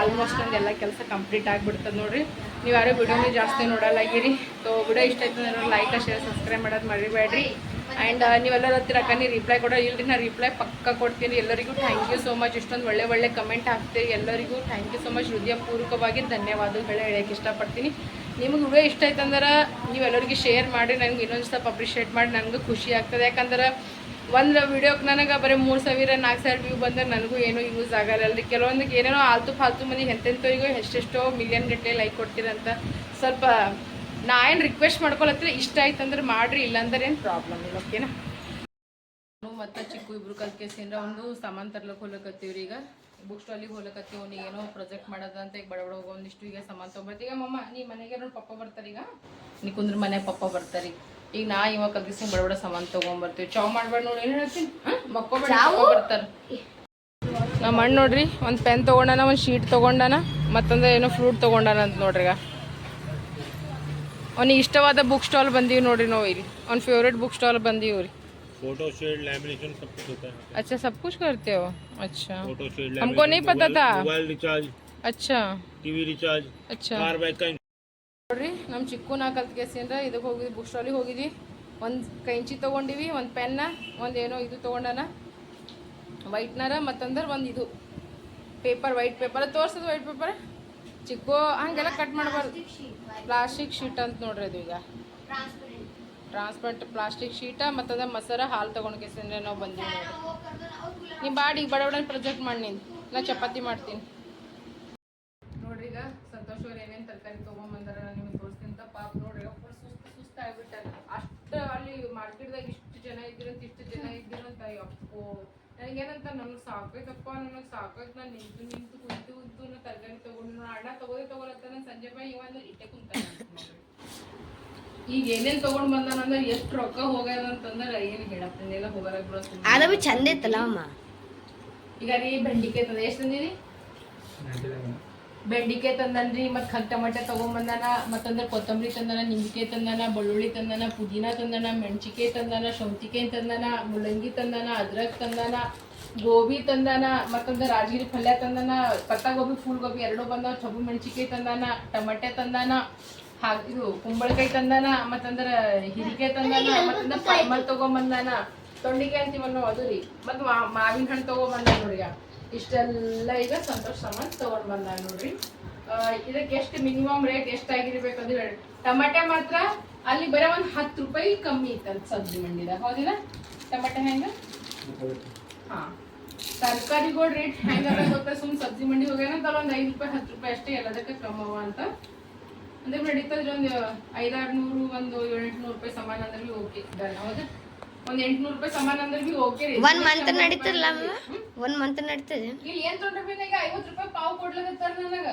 ಆಲ್ಮೋಸ್ಟ್ ನಂದು ಎಲ್ಲ ಕೆಲಸ ಕಂಪ್ಲೀಟ್ ಆಗಿಬಿಡ್ತದೆ ನೋಡಿರಿ. ನೀವು ಯಾರೋ ವಿಡಿಯೋನೇ ಜಾಸ್ತಿ ನೋಡಲ್ಲಾಗಿರಿ ತೊ ವಿಡಿಯೋ ಇಷ್ಟ ಆಯ್ತು ಅಂದ್ರೆ ಲೈಕ್ ಶೇರ್ ಸಬ್ಸ್ಕ್ರೈಬ್ ಮಾಡೋದು ಮರಿಬೇಡ್ರಿ ಆ್ಯಂಡ್ ನೀವೆಲ್ಲರ ಹತ್ತಿರ ಅಕ್ಕ ರಿಪ್ಲೈ ಕೊಡೋ, ಇಲ್ರಿ ನಾನು ರಿಪ್ಲೈ ಪಕ್ಕ ಕೊಡ್ತೀನಿ ಎಲ್ಲರಿಗೂ. ಥ್ಯಾಂಕ್ ಯು ಸೋ ಮಚ್ ಇಷ್ಟೊಂದು ಒಳ್ಳೆ ಒಳ್ಳೆ ಕಮೆಂಟ್ ಹಾಕ್ತೀರಿ ಎಲ್ಲರಿಗೂ. ಥ್ಯಾಂಕ್ ಯು ಸೊ ಮಚ್ ಹೃದಯಪೂರ್ವಕವಾಗಿ ಧನ್ಯವಾದಗಳು ಹೇಳಕ್ಕೆ ಇಷ್ಟಪಡ್ತೀನಿ. ನಿಮಗೆ ಇಷ್ಟ ಆಯ್ತಂದ್ರೆ ನೀವೆಲ್ಲರಿಗೂ ಶೇರ್ ಮಾಡಿ ನನಗೆ ಇನ್ನೊಂದು ಸ್ವಲ್ಪ ಅಪ್ರಿಷಿಯೇಟ್ ಮಾಡಿ ನನಗೂ ಖುಷಿ ಆಗ್ತದೆ. ಯಾಕಂದ್ರೆ ಒಂದು ವಿಡಿಯೋಕ್ಕೆ ನನಗೆ ಬರೀ ಮೂರು ಸಾವಿರ, ನಾಲ್ಕು ಸಾವಿರ ವ್ಯೂ ಬಂದರೆ ನನಗೂ ಏನೂ ಯೂಸ್ ಆಗಲ್ಲ ರೀ ಕೆಲವೊಂದಕ್ಕೆ ಏನೇನೋ ಆಲ್ತು ಫಾಲ್ತು ಮಂದಿ ಎಂತೆಂಥವ್ರಿಗೂ ಎಷ್ಟೆಷ್ಟೋ ಮಿಲಿಯನ್ ಗಟ್ಟಲೆ ಲೈಕ್ ಕೊಡ್ತೀರಂತ ಸ್ವಲ್ಪ ನಾ ಏನು ರಿಕ್ವೆಸ್ಟ್ ಮಾಡ್ಕೊಳತ್ತಿರ ಇಷ್ಟ ಆಯ್ತಂದ್ರೆ ಮಾಡ್ರಿ, ಇಲ್ಲಾಂದ್ರೆ ಏನು ಪ್ರಾಬ್ಲಮ್ ಇಲ್ಲ ಓಕೆನಾ ಮತ್ತು ಚಿಕ್ಕು ಇಬ್ರು ಕಲ್ಕೇಸಿಂದ ಒಂದು ಸಾಮಾನು ತರ್ಲಕ್ಕೆ ಹೋಗ್ಲಕತ್ತೀವ್ರಿ ಈಗ. ಬುಕ್ ಸ್ಟಾಲಿಗೆ ಹೋಗ್ಲಕತ್ತೀವಿ ಅವ್ನಿಗೆ ಏನೋ ಪ್ರಾಜೆಕ್ಟ್ ಮಾಡೋದಂತ ಅಂತ ಈಗ ಬಡಬಡ ಬಡ ಹೋಗೋ ಒಂದಿಷ್ಟು ಈಗ ಸಾಮಾನು ತೊಗೊಬರ್ತೀವಿ ಈಗ ಮಮ್ಮ ನೀ ಮನೆಗೆ ನೋಡಿ ಪಪ್ಪ ಬರ್ತಾರೆ ಈಗ. ನೀ ಕುಂದ್ರ ಮನೆ ಪಪ್ಪ ಬರ್ತಾರೆ. ಈಗ ನಾ ಇವಾಗ ಕಲ್ಕಿಸಿ ಬಡಬಡ ಬಡ ಸಾಮಾನು ತೊಗೊಂಬರ್ತೀವಿ. ಚಾವ್ ಮಾಡ್ಬೇಡ ನೋಡಿ ಏನು ಹೇಳ್ತೀನಿ? ಬರ್ತಾರೆ. ನಮ್ಮ ಅಣ್ಣ ನೋಡ್ರಿ ಒಂದು ಪೆನ್ ತೊಗೊಂಡಾನ ಒಂದು ಶೀಟ್ ತೊಗೊಂಡಾನ ಮತ್ತೊಂದು ಏನೋ ಫ್ರೂಟ್ ತೊಗೊಂಡಾನ ಅಂತ ನೋಡ್ರಿ ಈಗ. ಅವ್ನಿಗೆ ಇಷ್ಟವಾದ ಬುಕ್ ಸ್ಟಾಲ್ ಬಂದೀವಿ ನೋಡ್ರಿ ನಾವು ಇಲ್ಲಿ. ಅವ್ನ ಫೇವ್ರೇಟ್ ಬುಕ್ ಸ್ಟಾಲ್ ಬಂದೀವಿ ರೀ फोटो शेड लैमिनेशन सब कुछ होता है अच्छा सब कुछ करते हो अच्छा फोटो शेड हमको नहीं पता था मोबाइल रिचार्ज अच्छा टीवी रिचार्ज अच्छा कार बाइक का ನೋಡ್ರಿ ನಮ್ಮ ಚಿಕ್ಕು ನಾ ಕಲ್ತ್ ಕೇಸಿಂದ ಇದಕ್ಕೆ ಹೋಗಿದ್ವಿ ಬುಕ್ ಸ್ಟಾಲಿಗೆ ಹೋಗಿದ್ವಿ ಒಂದು ಕೈಂಚಿ ತೊಗೊಂಡಿವಿ ಒಂದು ಪೆನ್ನ ಒಂದು ಏನೋ ಇದು ತೊಗೊಂಡಾನ ವೈಟ್ನರ ಮತ್ತಂದ್ರೆ ಒಂದು ಇದು ಪೇಪರ್ ವೈಟ್ ಪೇಪರ್ ತೋರ್ಸೋದು ವೈಟ್ ಪೇಪರ್ ಚಿಕ್ಕು ಹಂಗೆಲ್ಲ ಕಟ್ ಮಾಡಬಾರ್ದು ಪ್ಲಾಸ್ಟಿಕ್ ಶೀಟ್ ಅಂತ ನೋಡ್ರಿ ಅದು ಈಗ ಟ್ರಾನ್ಸ್ಪರೆಂಟ್ ಪ್ಲಾಸ್ಟಿಕ್ ಶೀಟ ಮತ್ತದ ಮೊಸರ ಹಾಲು ತೊಗೊಂಡು ಸಂದ್ರೆ ನಾವು ಬಂದೀವಿ ನೋಡ್ರಿ ಬಾಡಿ ಬಡ ಬಡ ಪ್ರೊಜೆಕ್ಟ್ ಮಾಡಿ ನೀನು. ನಾ ಚಪಾತಿ ಮಾಡ್ತೀನಿ. ನೋಡ್ರಿ ಈಗ ಸಂತೋಷ್ ಅವ್ರು ಏನೇನು ತರಕಾರಿ ತೊಗೊಂಬಂದಾರ ನಿಮಗೆ ತೋರಿಸ್ತೀನಿ ಪಾಪ ನೋಡ್ರಿ ಫುಲ್ ಸುಸ್ತು ಸುಸ್ತು ಆಗ್ಬಿಟ್ಟಾರೆ. ಅಷ್ಟು ಅಲ್ಲಿ ಮಾರ್ಕೆಟ್ದಾಗ ಇಷ್ಟು ಜನ ಇದ್ದಿರಂತ ಇಷ್ಟು ಜನ ಇದ್ದಿರಂತ ಅಪ್ಪೋ ನನಗೇನಂತ ನನಗೆ ಸಾಕಬೇಕಪ್ಪ ನನಗೆ ಸಾಕೈತೆ ನಾನು ನಿಂತು ನಿಂತು ಕುಂತು ಕುಂತು ತರಕಾರಿ ತೊಗೊಂಡು ಅಣ್ಣ ತಗೋದೇ ತಗೋಲತ್ತ ನಾನು ಸಂಜೆ ಬಾಯಿ ಇವಂದ್ರೆ ಇಟ್ಟೆ ಕುಂತಾನೆ ಈಗ ಏನೇನ್ ತಗೊಂಡ್ ಬಂದಾನಂದ್ರೆ ಎಷ್ಟು ರೊಕ್ಕ ಹೋಗ್ಯಾದ ಅಂತಂದ್ರೆ ಏನು ಹೇಳತ್ತೇನೆಲ್ಲ ಹೋಗಾರ ಬಿಡೋ ಆದ ಬಿ ಚಂದ ಇತ್ತಲ್ಲ ಅಮ್ಮ? ಈಗ ರೀ ಬೆಂಡಿಕಾಯಿ ತಂದ ಎಷ್ಟು ತಂದಿರಿ? ಬೆಂಡಿಕಾಯಿ ತಂದನ್ರಿ ಮತ್ ಕಲ್ ಟಮಾಟೆ ತಗೊಂಬಂದಾನ ಮತ್ತಂದ್ರ ಕೊತ್ತಂಬರಿ ತಂದನ ನಿಂಬಿಕಾಯಿ ತಂದನ ಬೆಳ್ಳುಳ್ಳಿ ತಂದನ ಪುದೀನ ತಂದನ ಮೆಣಸಿಕಾಯಿ ತಂದನ ಶೌಂತಿಕೆ ತಂದನ ಮುಲ್ಲಂಗಿ ತಂದನ ಅದ್ರಕ್ ತಂದನ ಗೋಬಿ ತಂದಾನ ಮತ್ತೊಂದು ರಾಜಗಿರಿ ಪಲ್ಯ ತಂದಾನ ಪತ್ತ ಗೋಬಿ ಫುಲ್ ಗೋಬಿ ಎರಡು ಬಂದ ಚಬು ಮೆಣಸಿಕಾಯಿ ತಂದಾನ ಟಮಾಟೆ ತಂದಾನ ಇದು ಕುಂಬಳಕಾಯಿ ತಂದಾನ ಮತ್ತಂದ್ರ ಹಿರಿಕೆ ತಂದಾನ ಮತ್ತಂದ್ರ ಪೈಮಲ್ ತಗೊಂಬಂದಾನ. ತೊಂಡಿಗೆ ಅಂತೀವಲ್ಲ ಅದು ರೀ. ಮತ್ತು ಮಾವಿನ ಹಣ್ಣು ತಗೊಂಬಂದ ನೋಡ್ರಿ. ಇಷ್ಟೆಲ್ಲ ಈಗ ಸಂತೋಷ ಸಾಮಾನ್ ತಗೊಂಡ್ ಬಂದ ನೋಡ್ರಿ ಇದಕ್ಕೆ ಎಷ್ಟು ಮಿನಿಮಮ್ ರೇಟ್ ಎಷ್ಟಾಗಿರ್ಬೇಕಂತ ಅಂದ್ರೆ ಟಮಾಟೆ ಮಾತ್ರ ಅಲ್ಲಿ ಬರೋ ಒಂದು ಹತ್ತು ರೂಪಾಯಿ ಕಮ್ಮಿ ಇತ್ತಂತ ಸಬ್ಜಿ ಮಂಡಿದಾಗ ಹೌದಿಲ್ಲ? ಟಮಾಟೆ ಹೆಂಗ ಹಾ. ತರಕಾರಿಗಳ ರೇಟ್ ಹೆಂಗ ಗೊತ್ತಾ? ಸುಮ್ ಸಬ್ಜಿ ಮಂಡಿ ಹೋಗ್ಯಾನ ಒಂದ್ ಐದು ರೂಪಾಯಿ, ಹತ್ತು ರೂಪಾಯಿ ಅಷ್ಟೇ ಎಲ್ಲದಕ್ಕೆ ಕಮ್ಮವ ಅಂತ ಅಂದ್ರೆ ನಡೀತದ್ರೆ ಒಂದು ಐದಾರು ನೂರು ಒಂದು ಏಳೆಂಟು ರೂಪಾಯಿ ಸಮಾನ ಅಂದ್ರೆ ಬಿ ಓಕೆ ಹೌದಾ? ಒಂದ್ ಎಂಟ್ನೂರ್ ರೂಪಾಯಿ ಸಮಾನ ಅಂದ್ರೆ ಬಿ ಓಕೆ ರೀ ಒನ್ ಮಂತ್ ನಡೀತಲ್ಲ ಒಂದ್ ಮಂತ್ ನಡೀತದೆ. ಇಲ್ಲಿ ಏನ್ ತೊಗೊಂಡ್ರೆ ಈಗ ಐವತ್ತು ರೂಪಾಯಿ ಪಾವ್ ಕೊಡ್ಲಕತ್ತಾರ ನನಗ.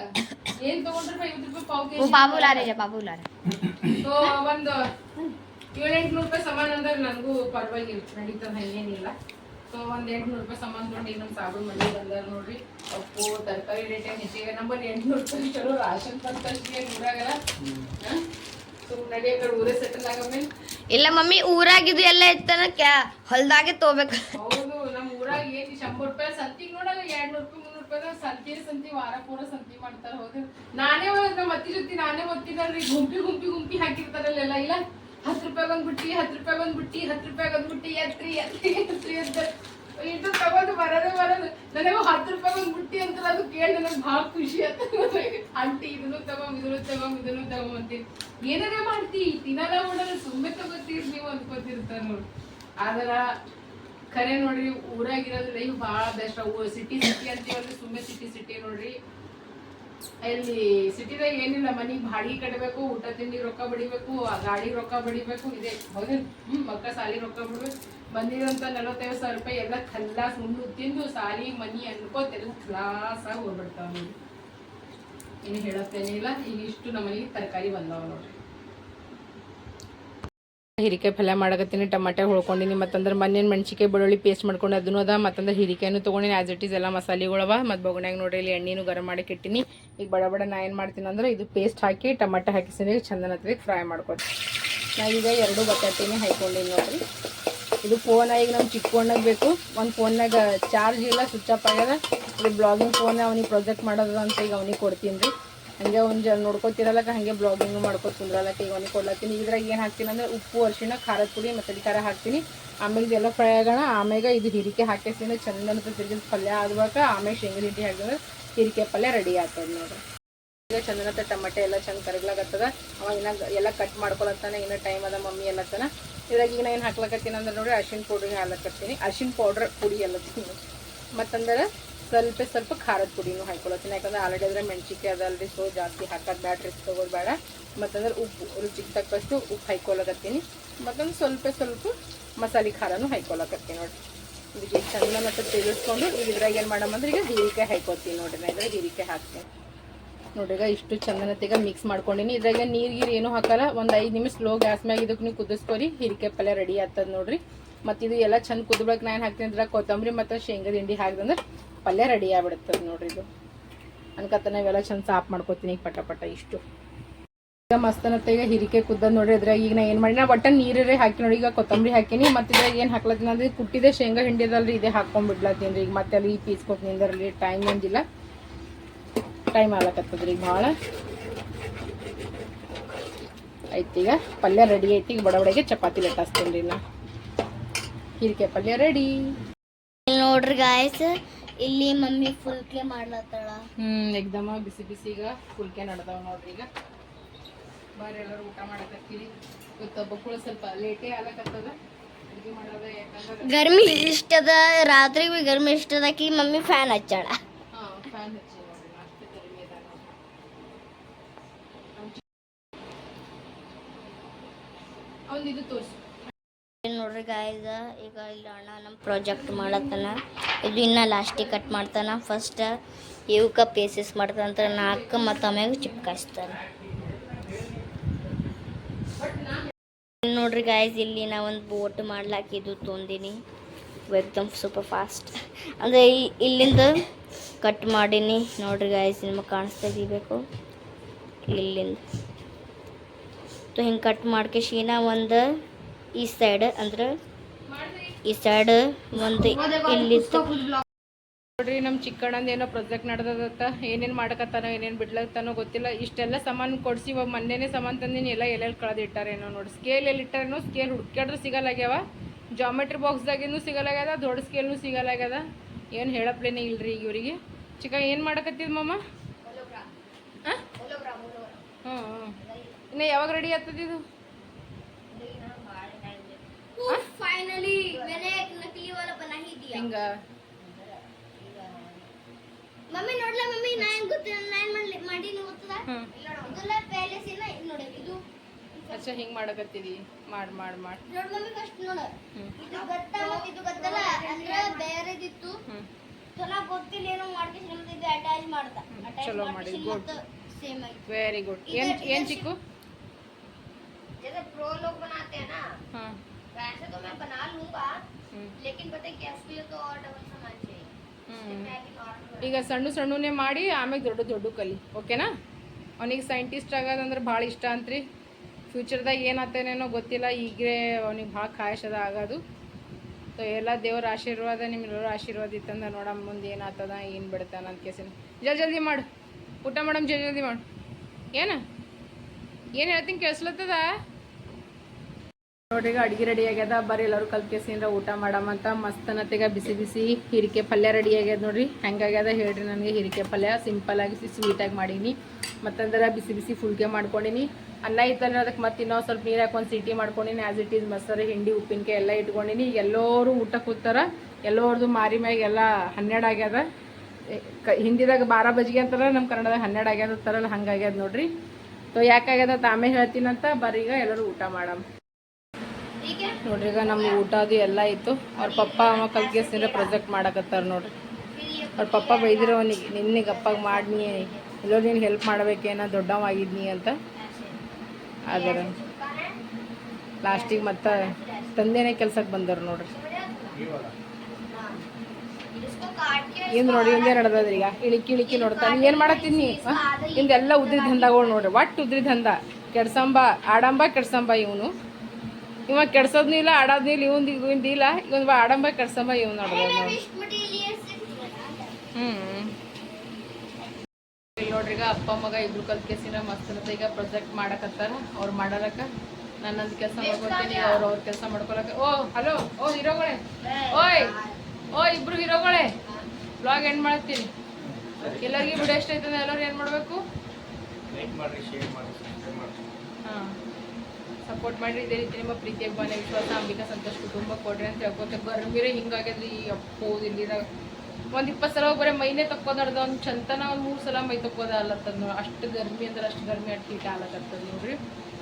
ಏನ್ ತಗೊಂಡ್ರೆ ಐವತ್ತು ರೂಪಾಯಿ ಪಾವ್ ಕೇಳಿ ಕೆಜಿ ಬಾಬು ಲಾರೆ ಬಾಬು ಲಾರೆ. ಸೊ ಒಂದು ಏಳೆಂಟ್ನೂರು ರೂಪಾಯಿ ಸಮಾನ ಅಂದ್ರೆ ನನಗೂ ಪರವಾಗಿಲ್ಲ. ನಡೀತದ ಹಂಗೇನಿಲ್ಲ ಸೊ ಒಂದ್ ಎಂಟ್ನೂರು ರೂಪಾಯಿ ಸಮಾನ ನೋಡಿ ನಮ್ಮ ಸಾಬೂನು ಮಂಡಿ ಬಂದಾರ ನೋಡ್ರಿ. ಅಪ್ಪು ತರಕಾರಿ ರೇಟ್ ಏನು ಹೆಚ್ಚಿಗೆ ನಂಬಲ್ಲಿ ಎಂಟ್ನೂರು ರೂಪಾಯಿ ಚಲೋ ರಾಷನ್ ಬಂತಷ್ಟೇ ಊರಾಗಲ್ಲ. ಸುಮ್ಮನೆ ನಡಿ ಆ ಕಡೆ ಊರೇ ಸೆಟಲ್ ಆಗಮೇಲೆ ಇಲ್ಲ ಮಮ್ಮಿ ಊರಾಗಿದು ಎಲ್ಲ ಇತ್ತನ ಕ್ಯಾ ಹೊಲ್ದಾಗೆ ತಗೋಬೇಕು ಹೌದು ನಮ್ಮ ಊರಾಗ ಏನ್ ಶಂಬರ್ ರೂಪಾಯಿ ಸಂತಿಗೆ ನೋಡಲ್ಲ ಎರಡು ನೂರು ರೂಪಾಯಿ ಮುನ್ನೂರು ರೂಪಾಯಿ ಸಂತಿ ಸಂತಿ ವಾರ ಪೂರ ಸಂತಿ ಮಾಡ್ತಾರೆ ಹೌದು. ನಾನೇ ನಮ್ಮ ಅತ್ತಿ ಜೊತೆ ನಾನೇ ಓದ್ತಿದ್ದಲ್ರಿ ಗುಂಪಿ ಗುಂಪಿ ಗುಂಪಿ ಹಾಕಿರ್ತಾರಲ್ಲೆಲ್ಲ ಇಲ್ಲ? ಹತ್ತು ರೂಪಾಯಿ ಒಂದ್ ಬುಟ್ಟಿ ಹತ್ತು ರೂಪಾಯಿ ಒಂದ್ ಬುಟ್ಟಿ ಹತ್ತು ರೂಪಾಯಿ ಒಂದ್ ಬುಟ್ಟಿ ಎತ್ರಿ ಎತ್ರಿ ಎತ್ರಿ ಅಂತ ಇದು ತಗೊಂಡು ಬರೋದೇ ಬರೋದು. ನನಗೆ ಹತ್ತು ರೂಪಾಯಿ ಒಂದ್ ಬುಟ್ಟಿ ಅಂತ ಅದು ಕೇಳಿ ನನಗೆ ಭಾಳ ಖುಷಿ ಆಯ್ತು. ಆಂಟಿ, ಇದನ್ನು ತಗೊಂಡ್ ಇದನ್ನು ತಗೊಂಡ್ ಇದನ್ನು ತಗೊಂಡ್ ಅಂತೀನಿ ಏನಾರ ಮಾಡ್ತಿ? ತಿನ್ನಲ್ಲ ಮಾಡಲ್ಲ ಸುಮ್ಮನೆ ತಗೋತೀರಿ ನೀವು ಅನ್ಕೋತಿರ್ತಾರ ನೋಡಿ. ಆದ್ರ ಖರೆ ನೋಡ್ರಿ, ಊರಾಗಿರೋದು ಲೈಫ್ ಭಾಳ ಬೆಸ್ಟ್. ಸಿಟಿ ಸಿಟಿ ಸಿಟಿ ಅಂತೀವಲ್ರಿ ಸುಮ್ಮನೆ ಸಿಟಿ ಸಿಟಿ ನೋಡ್ರಿ. ಅಲ್ಲಿ ಸಿಟಿದಾಗ ಏನಿಲ್ಲ ಮನಿ ಬಾಡಿಗೆ ಕಟ್ಟಬೇಕು ಊಟ ತಿಂಡಿ ರೊಕ್ಕ ಬಡಿಬೇಕು ಗಾಡಿ ರೊಕ್ಕ ಬಡಿಬೇಕು, ಇದೆ. ಹೌದಿಲ್ಲ ಹ್ಮ್, ಮಕ್ಕ ಸಾಲಿ ರೊಕ್ಕ ಬಿಡ್ಬೇಕು. ಬಂದಿರೋಂಥ ನಲವತ್ತೈದು ಸಾವಿರ ರೂಪಾಯಿ ಎಲ್ಲ ಖಲ್ಲಾಸ್ ಉಂಡು ತಿಂದು ಸಾಲಿ, ಮನಿ ಅನ್ಕೋತ ಎಲ್ಲ ಆಗಿ ಹೋಗ್ಬಿಡ್ತಾವ ನೋಡಿ. ಏನು ಹೇಳತ್ತೇನಿಲ್ಲ ಈಗ ಇಷ್ಟು ನಮ್ಮನೆಗೆ ತರಕಾರಿ ಬಂದಾವ ನೋಡ್ರಿ. ಹೀರಿಕಾಯಿ ಪಲ್ಯ ಮಾಡಕತ್ತೀನಿ, ಟಮಾಟೆ ಹೊಳ್ಕೊಂಡಿನಿ, ಮತ್ತಂದ್ರೆ ಮನೇನು ಮೆಣಸಿಕಾಯಿ ಬೆಳ್ಳುಳ್ಳಿ ಪೇಸ್ಟ್ ಮಾಡ್ಕೊಂಡು ಅದನ್ನು ಅದ, ಮತ್ತಂದ್ರೆ ಹೀರಿಕಾಯಿನೂ ತೊಗೊಂಡಿನಿ ಆಸ್ ಇಟ್ ಈಸ್ ಎಲ್ಲ ಮಸಾಲೆಗಳವ ಮತ್ತು ಬೊಗಣ್ಯಾಗ ನೋಡಿ ಇಲ್ಲಿ ಎಣ್ಣೆನೂ ಗರಂ ಮಾಡಿ ಇಟ್ಟಿನಿ ಈಗ ಬಡ ಬಡ ನಾ ಏನು ಮಾಡ್ತೀನಿ ಅಂದ್ರೆ ಇದು ಪೇಸ್ಟ್ ಹಾಕಿ, ಟಮಾಟೆ ಹಾಕಿಸಿನಿ, ಚಂದನ ಹತ್ತಿರ ಫ್ರೈ ಮಾಡ್ಕೊತೀನಿ. ನಾ ಈಗ ಎರಡು ಬಟಾಟಿನೇ ಹಾಕೊಂಡಿನಿ ನೋಡಿರಿ. ಇದು ಫೋನ ಈಗ ನಮ್ಮ ಚಿಕ್ಕ ಬೇಕು. ಒಂದು ಫೋನ್ನಾಗ ಚಾರ್ಜ್ ಇಲ್ಲ ಸ್ವಿಚ್ ಆಫ್ ಆಗ್ಯದ. ಇದು ಬ್ಲಾಗಿಂಗ್ ಫೋನ್ ಅವ್ನಿಗೆ ಪ್ರೊಜೆಕ್ಟ್ ಮಾಡೋದು ಅಂತ ಈಗ ಅವ್ನಿಗೆ ಕೊಡ್ತೀನಿ ರೀ. ಹಂಗೆ ಒಂದು ಜನ ನೋಡ್ಕೊತಿರಲ್ಲಕ ಹಂಗೆ ಬ್ಲಾಗಿಂಗ್ ಮಾಡ್ಕೊತ ಕುಂದ್ರಲ್ಲಕ ಈಗ ಅವ್ನಿಗೆ ಕೊಡ್ಲತ್ತೀನಿ. ಇದ್ರಾಗ ಏನು ಹಾಕ್ತೀನಿ ಅಂದ್ರೆ ಉಪ್ಪು ಅರ್ಶಿನ ಖಾರದ ಪುಡಿ ಮತ್ತು ಖಾರ ಹಾಕ್ತೀನಿ. ಆಮೇಲೆ ಇದೆಲ್ಲ ಫ್ರೈ ಆಗೋಣ ಆಮೇಲೆ ಇದು ಹಿರಿಕೆ ಹಾಕಿಸ್ತೀನಿ ಚಂದ ತಿರ್ಗಿ ಪಲ್ಯ ಆದ್ವಾಗ ಆಮೇಲೆ ಶೇಂಗಾ ಹಿಂಡಿ ಹಾಕಿದ್ರೆ ಹಿರಿಕೆ ಪಲ್ಯ ರೆಡಿ ಆಗ್ತದೆ ನೋಡಿ ಈಗ ಚಂದನತ್ತ ಟಮಟೆ ಎಲ್ಲ ಚಂದ ಕರಗ್ಲಾಗತ್ತದ ಅವ ಇನ್ನ ಎಲ್ಲ ಕಟ್ ಮಾಡ್ಕೊಳತ್ತಾನೆ, ಇನ್ನ ಟೈಮ್ ಅದ ಮಮ್ಮಿ ಎಲ್ಲತ್ತನ ಇದ್ರಾಗ ಈಗ ಏನು ಹಾಕ್ಲಕತ್ತೀನಿ ಅಂದ್ರೆ ನೋಡಿ ಅರ್ಶಿನ ಪೌಡ್ರಿಗೆ ಹಾಕ್ಲಕತ್ತೀನಿ. ಅರ್ಶಿನ ಪೌಡ್ರ್ ಪುಡಿ ಎಲ್ಲ ಎಲ್ಲತ್ತೀನಿ ಮತ್ತಂದ್ರೆ ಸ್ವಲ್ಪ ಸ್ವಲ್ಪ ಖಾರದ ಪುಡಿನೂ ಹಾಕೊಳತ್ತೀನಿ. ಯಾಕಂದ್ರೆ ಆಲ್ರೆಡಿ ಅದ್ರ ಮೆಣಸಿಕೆ ಅದಲ್ರಿ ಸೊ ಜಾಸ್ತಿ ಹಾಕೋದು ಬ್ಯಾಡ ರಿಸ್ಕ್ ತಗೋದು ಮತ್ತಂದ್ರೆ ಉಪ್ಪು, ರುಚಿಗೆ ತಕ್ಕಷ್ಟು ಉಪ್ಪು ಹಾಯ್ಕೊಳಕತ್ತೀನಿ ಮತ್ತೊಂದು ಸ್ವಲ್ಪ ಸ್ವಲ್ಪ ಮಸಾಲೆ ಖಾರನೂ ಹಾಕ್ಕೊಳಕತ್ತೀನಿ ನೋಡಿರಿ. ಇದಕ್ಕೆ ಚಂದ ಮತ್ತೆ ತಿಳಿಸ್ಕೊಂಡು ಈಗ ಇದ್ರಾಗ ಏನು ಮಾಡಮ್ಮಂದ್ರೆ ಈಗ ಹೀರಿಕಾಯಿ ಹಾಕೋತೀನಿ ನೋಡಿರಿ. ನಾ ಇದ್ರಾಗ ಹೀರಿಕಾಯಿ ಹಾಕ್ತೀನಿ. ನೋಡ್ರಿಗ ಇಷ್ಟು ಚಂದನತ್ತೀಗ ಮಿಕ್ಸ್ ಮಾಡ್ಕೊಂಡಿನಿ. ಇದ್ರಾಗ ನೀರು ಗೀರು ಏನೂ ಹಾಕಲ್ಲ. ಒಂದು ಐದು ನಿಮಿಷ ಸ್ಲೋ ಗ್ಯಾಸ್ ಮ್ಯಾಗ ಇದಕ್ಕೆ ನೀವು ಕುದಿಸ್ಕೊರಿ. ಹೀರಿಕಾಯಿ ಪಲ್ಯ ರೆಡಿ ಆಗ್ತದೆ ನೋಡ್ರಿ. ಮತ್ತು ಇದು ಎಲ್ಲ ಚಂದ ಕುದ್ಬೇಕು ನಾನು ಹಾಕ್ತೀನಿ ಅಂದ್ರೆ ಕೊತ್ತಂಬರಿ ಮತ್ತು ಶೇಂಗಾ ಹಿಂಡಿ ಹಾಕಿದಂದ್ರೆ ಪಲ್ಯ ರೆಡಿ ಆಗ್ಬಿಡುತ್ತೆ ನೋಡ್ರಿ ಇದು. ಅನ್ಕತ್ತ ನಾವೆಲ್ಲ ಚಂದ ಸಾಫ್ ಮಾಡ್ಕೊತೀನಿ ಈಗ ಪಟ ಪಟ ಇಷ್ಟು. ಈಗ ಮಸ್ತನತ್ತ ಈಗ ಹಿರಿಕೆ ಕುದ್ದದ್ ನೋಡ್ರಿ ಅದ್ರ ಈಗ ನಾ ಏನು ಮಾಡಿ ನಾ ಒಟ್ಟ ನೀರೇ ಹಾಕಿ ನೋಡಿ ಈಗ ಕೊತ್ತಂಬರಿ ಹಾಕಿನಿ, ಮತ್ತು ಇದ್ರಾಗ ಏನು ಹಾಕ್ಲತ್ತೀನಿ ಅಂದ್ರೆ ಕುಟ್ಟಿದೆ ಶೇಂಗಾ ಹಿಂಡಿ ಅದಲ್ರಿ, ಇದೇ ಹಾಕೊಂಡ್ಬಿಡ್ಲತ್ತೀನಿ ರೀ ಈಗ ಮತ್ತೆ ಅಲ್ಲಿ ಪೀಸ್ ಕೊಟ್ಟಿನಿಂದರಲ್ಲಿ ಟೈಮ್ ಏನಿಲ್ಲ ಟೈಮ್ ಆಗ್ಲಕತ್ತದ್ರಿ ಈಗ ಭಾಳ. ಆಯ್ತೀಗ ಪಲ್ಯ ರೆಡಿ ಐತಿ, ಈಗ ಬಡಬಡೆಗೆ ಚಪಾತಿ ಲಟ್ಟಾಸ್ತೀನಿ ರೀ ನಾ. ಹಿರಿಕೆ ಪಲ್ಯ ರೆಡಿ ನೋಡ್ರಿ ಗಾಯ್ಸ್ ಇಲ್ಲಿ ಮಮ್ಮಿ ಫುಲ್ಕೆ ಮಾಡ್ಲತ್ತಾಳ. ಹ್ಮ್ ಎಕ್ದಮ ಬಿಸಿ ಬಿಸಿ ಈಗ ಫುಲ್ಕೆ ನಡ್ದಾವ ನೋಡ್ರಿ ಈಗ. ಬಾರಿ ಎಲ್ಲರೂ ಊಟ ಮಾಡಕತ್ತೀರಿ. ಇವತ್ತು ಬಕ್ಕುಳ ಸ್ವಲ್ಪ ಲೇಟೇ ಆಗ್ಲಕತ್ತದ. ಅಡುಗೆ ಮಾಡೋದ ಯಾಕಂದ್ರೆ ಗರ್ಮಿ ಇಷ್ಟದ ರಾತ್ರಿ ಬಿ ಗರ್ಮಿ ಇಷ್ಟದಕಿ ಮಮ್ಮಿ ಫ್ಯಾನ್ ಹಚ್ಚಾಳ. ಹಾ ಫ್ಯಾನ್ ಹಚ್ಚಿ ನೋಡ್ರಿ ಅಷ್ಟು ಕಡಿಮೆ ಅದ ನೋಡ್ರಿ ಅವ್ನ್ ಇದು ತೋರ್ಸು. ಇಲ್ಲಿ ನೋಡ್ರಿ ಈಗ ಇಲ್ಲಿ ಅಣ್ಣ ನಮ್ಮ ಪ್ರಾಜೆಕ್ಟ್ ಮಾಡತ್ತಾನ. ಇದು ಇನ್ನ ಲಾಸ್ಟಿಗೆ ಕಟ್ ಮಾಡ್ತಾನ. ಫಸ್ಟ್ ಇವಕ್ಕ ಪೇಸಸ್ ಮಾಡ್ತಾನಂತ ನಾಲ್ಕು ಮತ್ತು ಆಮ್ಯಾಗ ಚಿಪ್ಕಾಯಿಸ್ತಾನ. ನೋಡ್ರಿ ಗಾಯ್ಸ್ ಇಲ್ಲಿ ನಾ ಒಂದು ಬೋಟ್ ಮಾಡ್ಲಾಕಿದು ತೊಂದಿನಿ. ಎಕ್ದಮ್ ಸೂಪರ್ ಫಾಸ್ಟ್ ಅಂದರೆ ಇಲ್ಲಿಂದ ಕಟ್ ಮಾಡೀನಿ. ನೋಡ್ರಿ ಗಾಯ್ಸ್ ನಿಮಗೆ ಕಾಣಿಸ್ತಾ ಇದಿಬೇಕು ಇಲ್ಲಿಂದ. ಹಿಂಗೆ ಕಟ್ ಮಾಡ್ಕೇಶಿನ ಶೀನಾ ಒಂದು ಈ ಸೈಡ್ ಅಂದ್ರೆ ಈ ಸೈಡ್ ಒಂದು ಇಲ್ಲಿ ನೋಡ್ರಿ ನಮ್ಮ ಚಿಕ್ಕಣ್ಣಂದ ಏನೋ ಪ್ರೊಜೆಕ್ಟ್ ನಡೆದದತ್ತ. ಏನೇನು ಮಾಡಕತ್ತಾನೋ ಏನೇನು ಬಿಡ್ಲತ್ತಾನೋ ಗೊತ್ತಿಲ್ಲ. ಇಷ್ಟೆಲ್ಲ ಸಾಮಾನು ಕೊಡಿಸಿ ಇವಾಗ ಮೊನ್ನೆ ಸಾಮಾನು ತಂದಿನಿ ಎಲ್ಲ ಎಲ್ಲೆಲ್ಲಿ ಕಳೆದಿಟ್ಟಾರೇನೋ ನೋಡಿ ಸ್ಕೇಲ್ ಎಲ್ಲಿ ಇಟ್ಟಾರೇನೋ ಸ್ಕೇಲ್ ಹುಡ್ಕ್ಯಾಡ್ರೆ ಸಿಗಲ್ಲಾಗ್ಯಾವ. ಜಾಮೆಟ್ರಿ ಬಾಕ್ಸ್ದಾಗಿಂದು ಸಿಗಲಾಗ್ಯದ ದೊಡ್ಡ ಸ್ಕೇಲ್ನು ಸಿಗಲಾಗ್ಯದ ಏನು ಹೇಳಪ್ಲೇನೇ ಇಲ್ರಿ ಈಗ ಇವರಿಗೆ? ಚಿಕ್ಕ ಏನು ಮಾಡಕತ್ತಿದ್ ಮಮ್ಮ ಹಾಂ? ಹಾಂ ಇನ್ನು ಯಾವಾಗ ರೆಡಿ ಆಗ್ತದಿದು फाइनली मैंने एक नकली वाला बना ही दिया ಹಿಂಗೆ ಮಮ್ಮಿ ನೋಡ್ಲಾ ಮಮ್ಮಿ ನಾ ಹೆಂಗ್ ಗೊತ್ತಿಲ್ಲ ನಾ ಏನ್ ಮಾಡ್ಲಿ ಮಾಡಿ ಗೊತ್ತದ ಹ್ಮ್. ಇದೆಲ್ಲ ಪ್ಯಾಲೇಸ್ ಇಲ್ಲ ಇದು ನೋಡಿ ಇದು ಅಚ್ಚ ಹಿಂಗೆ ಮಾಡಕತ್ತಿದಿ ಮಾಡಿ ಮಾಡಿ ಮಾಡಿ ನೋಡ್ ಮಮ್ಮಿ ಫಸ್ಟ್ ನೋಡು ಹ್ಞೂ ಇದು ಗತ್ತ ಮತ್ತೆ ಇದು ಗತ್ತಲ್ಲ ಅಂದ್ರೆ ಬೇರೆದಿತ್ತು ಹ್ಞೂ ಚಲೋ ಗೊತ್ತಿಲ್ಲ ಏನೋ ಮಾಡ್ಕೊಂಡು ನಮ್ದು ಇದು ಅಟ್ಯಾಚ್ ಮಾಡ್ದ ಹ್ಮ್, ಅಟ್ಯಾಚ್ ಚಲೋ ಮಾಡಿ, good. ಸೇಮ್ ಆಯ್ತು ವೆರಿ ಗುಡ್ ಏನು ಏನು ಚಿಕ್ಕು जैसे प्रो लोग बनाते हैं ना ಹಾಂ वैसे तो मैं बना लूंगा ಹ್ಞೂ लेकिन पता है क्या इसके लिए तो और डबल सामान चाहिए ಹ್ಞೂ मैं अभी नॉर्मल ಈಗ ಸಣ್ಣ ಸಣ್ಣನೇ ಮಾಡಿ ಆಮೇಲೆ ದೊಡ್ಡ ದೊಡ್ಡ ಕಲಿ ಓಕೆನಾ ಅವನಿಗೆ ಸೈಂಟಿಸ್ಟ್ ಆಗೋದಂದ್ರೆ ಭಾಳ ಇಷ್ಟ ಅಂತ್ರಿ ಫ್ಯೂಚರ್ದಾಗ ಏನಾಗ್ತೇನೇನೋ ಗೊತ್ತಿಲ್ಲ ಈಗೇ ಅವನಿಗೆ ಭಾಳ ಖಾಯಶ್ ಅದ ಆಗೋದು ಸೊ ಎಲ್ಲ ದೇವ್ರ ಆಶೀರ್ವಾದ ನಿಮ್ಮೆಲ್ಲರ ಆಶೀರ್ವಾದ ಇತ್ತಂದ ನೋಡಮ್ಮ ಮುಂದೆ ಏನಾಗ್ತದ ಏನು ಬಿಡ್ತಾನ ಅಂತ ಕೇಸಿನ ಜಲ್ ಜಲ್ದಿ ಮಾಡು ಊಟ ಮಾಡಮ್ ಜಲ್ ಜಲ್ದಿ ಮಾಡು ಏನು ಏನು ಹೇಳ್ತೀನಿ ಕೇಳಿಸ್ಲತ್ತದ ನೋಡ್ರಿ ಅಡಿಗೆ ರೆಡಿ ಆಗ್ಯದ. ಬರ್ರಿ ಎಲ್ಲರೂ ಕಲ್ಕೇಸಿಂದ್ರ ಊಟ ಮಾಡಮಂತ ಮಸ್ತನತೆಗ ಬಿಸಿ ಬಿಸಿ ಹೀರಿಕೆ ಪಲ್ಯ ರೆಡಿ ಆಗ್ಯದ ನೋಡ್ರಿ. ಹೆಂಗಾಗ್ಯದ ಹೇಳ್ರಿ ನನಗೆ ಹೀರಿಕೆ ಪಲ್ಯ. ಸಿಂಪಲ್ ಆಗಿ ಸ್ವೀಟಾಗಿ ಮಾಡೀನಿ. ಮತ್ತಂದ್ರೆ ಬಿಸಿ ಬಿಸಿ ಫುಲ್ಗೆ ಮಾಡ್ಕೊಂಡಿನಿ. ಅನ್ನ ಇತ್ತಂದ್ರೆ ಅದಕ್ಕೆ ಮತ್ತೆ ಇನ್ನೊಂದು ಸ್ವಲ್ಪ ನೀರು ಹಾಕೊಂಡು ಸಿಟಿ ಮಾಡ್ಕೊಂಡಿನಿ. ಆ್ಯಸ್ ಇಟ್ ಈಸ್ ಮಸಾಲೆ ಹಿಂಡಿ, ಉಪ್ಪಿನಕಾಯಿ ಎಲ್ಲ ಇಟ್ಕೊಂಡಿನಿ. ಎಲ್ಲರೂ ಊಟ ಕೂತಾರ. ಎಲ್ಲರದು ಮಾರಿ ಮ್ಯಾಗ ಎಲ್ಲ ಹನ್ನೆರಡು ಆಗ್ಯದ. ಹಿಂದಿದಾಗ ಬಾರ ಬಜ್ಗೆ ಅಂತಾರ ನಮ್ಮ ಕನ್ನಡದಾಗ ಹನ್ನೆರಡು ಆಗ್ಯದ ತರಲ್ಲ ಹಂಗಾಗ್ಯದ ನೋಡ್ರಿ. ಸೊ ಯಾಕಾಗ್ಯದ ತಾಮೇ ಹೇಳ್ತೀನಂತ. ಬರೀಗ ಎಲ್ಲರೂ ಊಟ ಮಾಡಮ್. ನೋಡ್ರಿ, ಈಗ ನಮ್ಮ ಊಟ ಅದು ಎಲ್ಲ ಇತ್ತು. ಅವ್ರ ಪಪ್ಪ ಅವ ಕಲ್ಕೇಸಿಂದ್ರೆ ಪ್ರೊಜೆಕ್ಟ್ ಮಾಡಕತ್ತಾರ ನೋಡ್ರಿ. ಅವ್ರ ಪಪ್ಪ ಬೈದಿರೋ ಅವನಿಗೆ ನಿನ್ನೆ ಅಪ್ಪಾಗ ಮಾಡಿನಿ. ಎಲ್ಲೋ ನೀನು ಹೆಲ್ಪ್ ಮಾಡಬೇಕೇನೋ? ದೊಡ್ಡವಾಗಿದ್ನಿ ಅಂತ ಆದರೆ ಲಾಸ್ಟಿಗೆ ಮತ್ತೆ ತಂದೆನೇ ಕೆಲ್ಸಕ್ಕೆ ಬಂದರು ನೋಡ್ರಿ. ಏನು ನೋಡಿ ಹಿಂದೆ ನಡ್ದದ್ರಿ ಈಗ. ಇಳಿಕಿ ಇಳಿಕಿ ನೋಡ್ತಾರೆ ಏನು ಮಾಡತ್ತೀನಿ ಹಿಂದೆಲ್ಲ ಉದ್ರಿ ದಂಧಗಳು ನೋಡ್ರಿ. ಒಟ್ಟು ಉದ್ರಿ ದಂಧ ಕೆಡ್ಸಂಬ, ಆಡಂಬ ಕೆಡ್ಸಂಬ ಇವನು. ಇವ ಕೆಡ್ಸೋದ್ನು ಇಲ್ಲ ಆಡೋದ್ನೂ ಇಲ್ಲ ಇವಂದು ಇವಂದು ಇಲ್ಲ. ಇವನ್ ಆಡಂಬ ಕೆಡ್ಸಂಬ ಇವ್ ನೋಡ್ಬೋದು ಹ್ಞೂ ನೋಡ್ರಿ ಈಗ ಅಪ್ಪ ಮಗ ಇಬ್ರು ಕಲ್ ಕೇಸಿನ ಮಸ್ತ್ ಈಗ ಪ್ರೊಜೆಕ್ಟ್ ಮಾಡಕತ್ತಾರ. ಅವ್ರು ಮಾಡಲಕ್ಕ. ನನ್ನೊಂದು ಕೆಲಸ ಮಾಡ್ಕೊತೀನಿ ಅವ್ರು ಅವ್ರ ಕೆಲಸ ಮಾಡ್ಕೊಳಕ ಓ ಹಲೋ ಓ ಹೀರೋಗಳೇ. ಓಯ್ ಓ ಇಬ್ರು ಹೀರೋಗಳೇ. ಬ್ಲಾಗ್ ಎಂಡ್ ಮಾಡ್ತೀನಿ ಎಲ್ಲರಿಗೂ ವಿಡಿಯೋ ಇಷ್ಟ ಎಲ್ಲರೂ ಏನು ಮಾಡಬೇಕು? ಹಾಂ. ಸಪೋರ್ಟ್ ಮಾಡಿರಿ ಇದೇ ರೀತಿ ನಿಮ್ಮ ಪ್ರೀತಿ ಅಭಿಮಾನ ವಿಶ್ವಾಸ ಅಂಬಿಕಾ ಸಂತೋಷ್ ಕುಟುಂಬ ಕೊಡ್ರಿ ಅಂತ ಹೇಳ್ಕೊತ ಗರ್ಮಿರೇ ಹಿಂಗಾಗ್ಯದ್ರಿ ಅಪ್ಪೋ ಇಲ್ಲಿದಾಗ ಒಂದು ಇಪ್ಪತ್ತು ಸಲ ಬರೀ ಮೈನೇ ತಕ್ಕೋದಾರ್ದ ಒಂದು ಚಂತನ ಒಂದು ಮೂರು ಸಲ ಮೈ ತಕ್ಕೋದ ಅಲ್ಲತ್ತದ ನೋಡಿ ಅಷ್ಟು ಗರ್ಮಿ ಅಂದ್ರೆ ಅಷ್ಟು ಗರ್ಮಿ ಅಷ್ಟು ಕೀಟ ಆಲತ್ತದ ನೋಡ್ರಿ.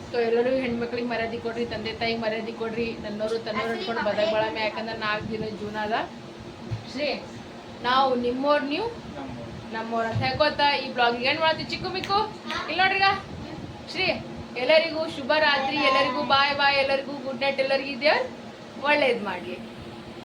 ಸೊ ಎಲ್ಲರೂ ಹೆಣ್ಮಕ್ಳಿಗೆ ಮರ್ಯಾದೆ ಕೊಡ್ರಿ ತಂದೆ ತಾಯಿಗೆ ಮರ್ಯಾದೆ ಕೊಡ್ರಿ ನನ್ನವರು ತನ್ನೋರು ಅನ್ಕೊಂಡು ಬದಗ ಬಳಮೆ ಯಾಕಂದ್ರೆ ನಾಲ್ಕು ದಿನ ಜೂನ್ ಅದ. ಶ್ರೀ ನಾವು ನಿಮ್ಮೋರ್ ನೀವು ನಮ್ಮ ನಮ್ಮವ್ರ ಅಂತ ಹೇಳ್ಕೊತ ಈ ಬ್ಲಾಗ್ ಏನು ಮಾಡ್ತೀವಿ ಚಿಕ್ಕು ಮಿಕ್ಕು? ಇಲ್ಲಿ ನೋಡ್ರಿಗ? ಶ್ರೀ ಎಲ್ಲರಿಗೂ ಶುಭ ರಾತ್ರಿ ಎಲ್ಲರಿಗೂ ಬಾಯ್ ಬಾಯ್ ಎಲ್ಲರಿಗೂ ಗುಡ್ ನೈಟ್ ಎಲ್ಲರಿಗೂ ಇದೆಯಾ? ಒಳ್ಳೇದು ಮಾಡಿ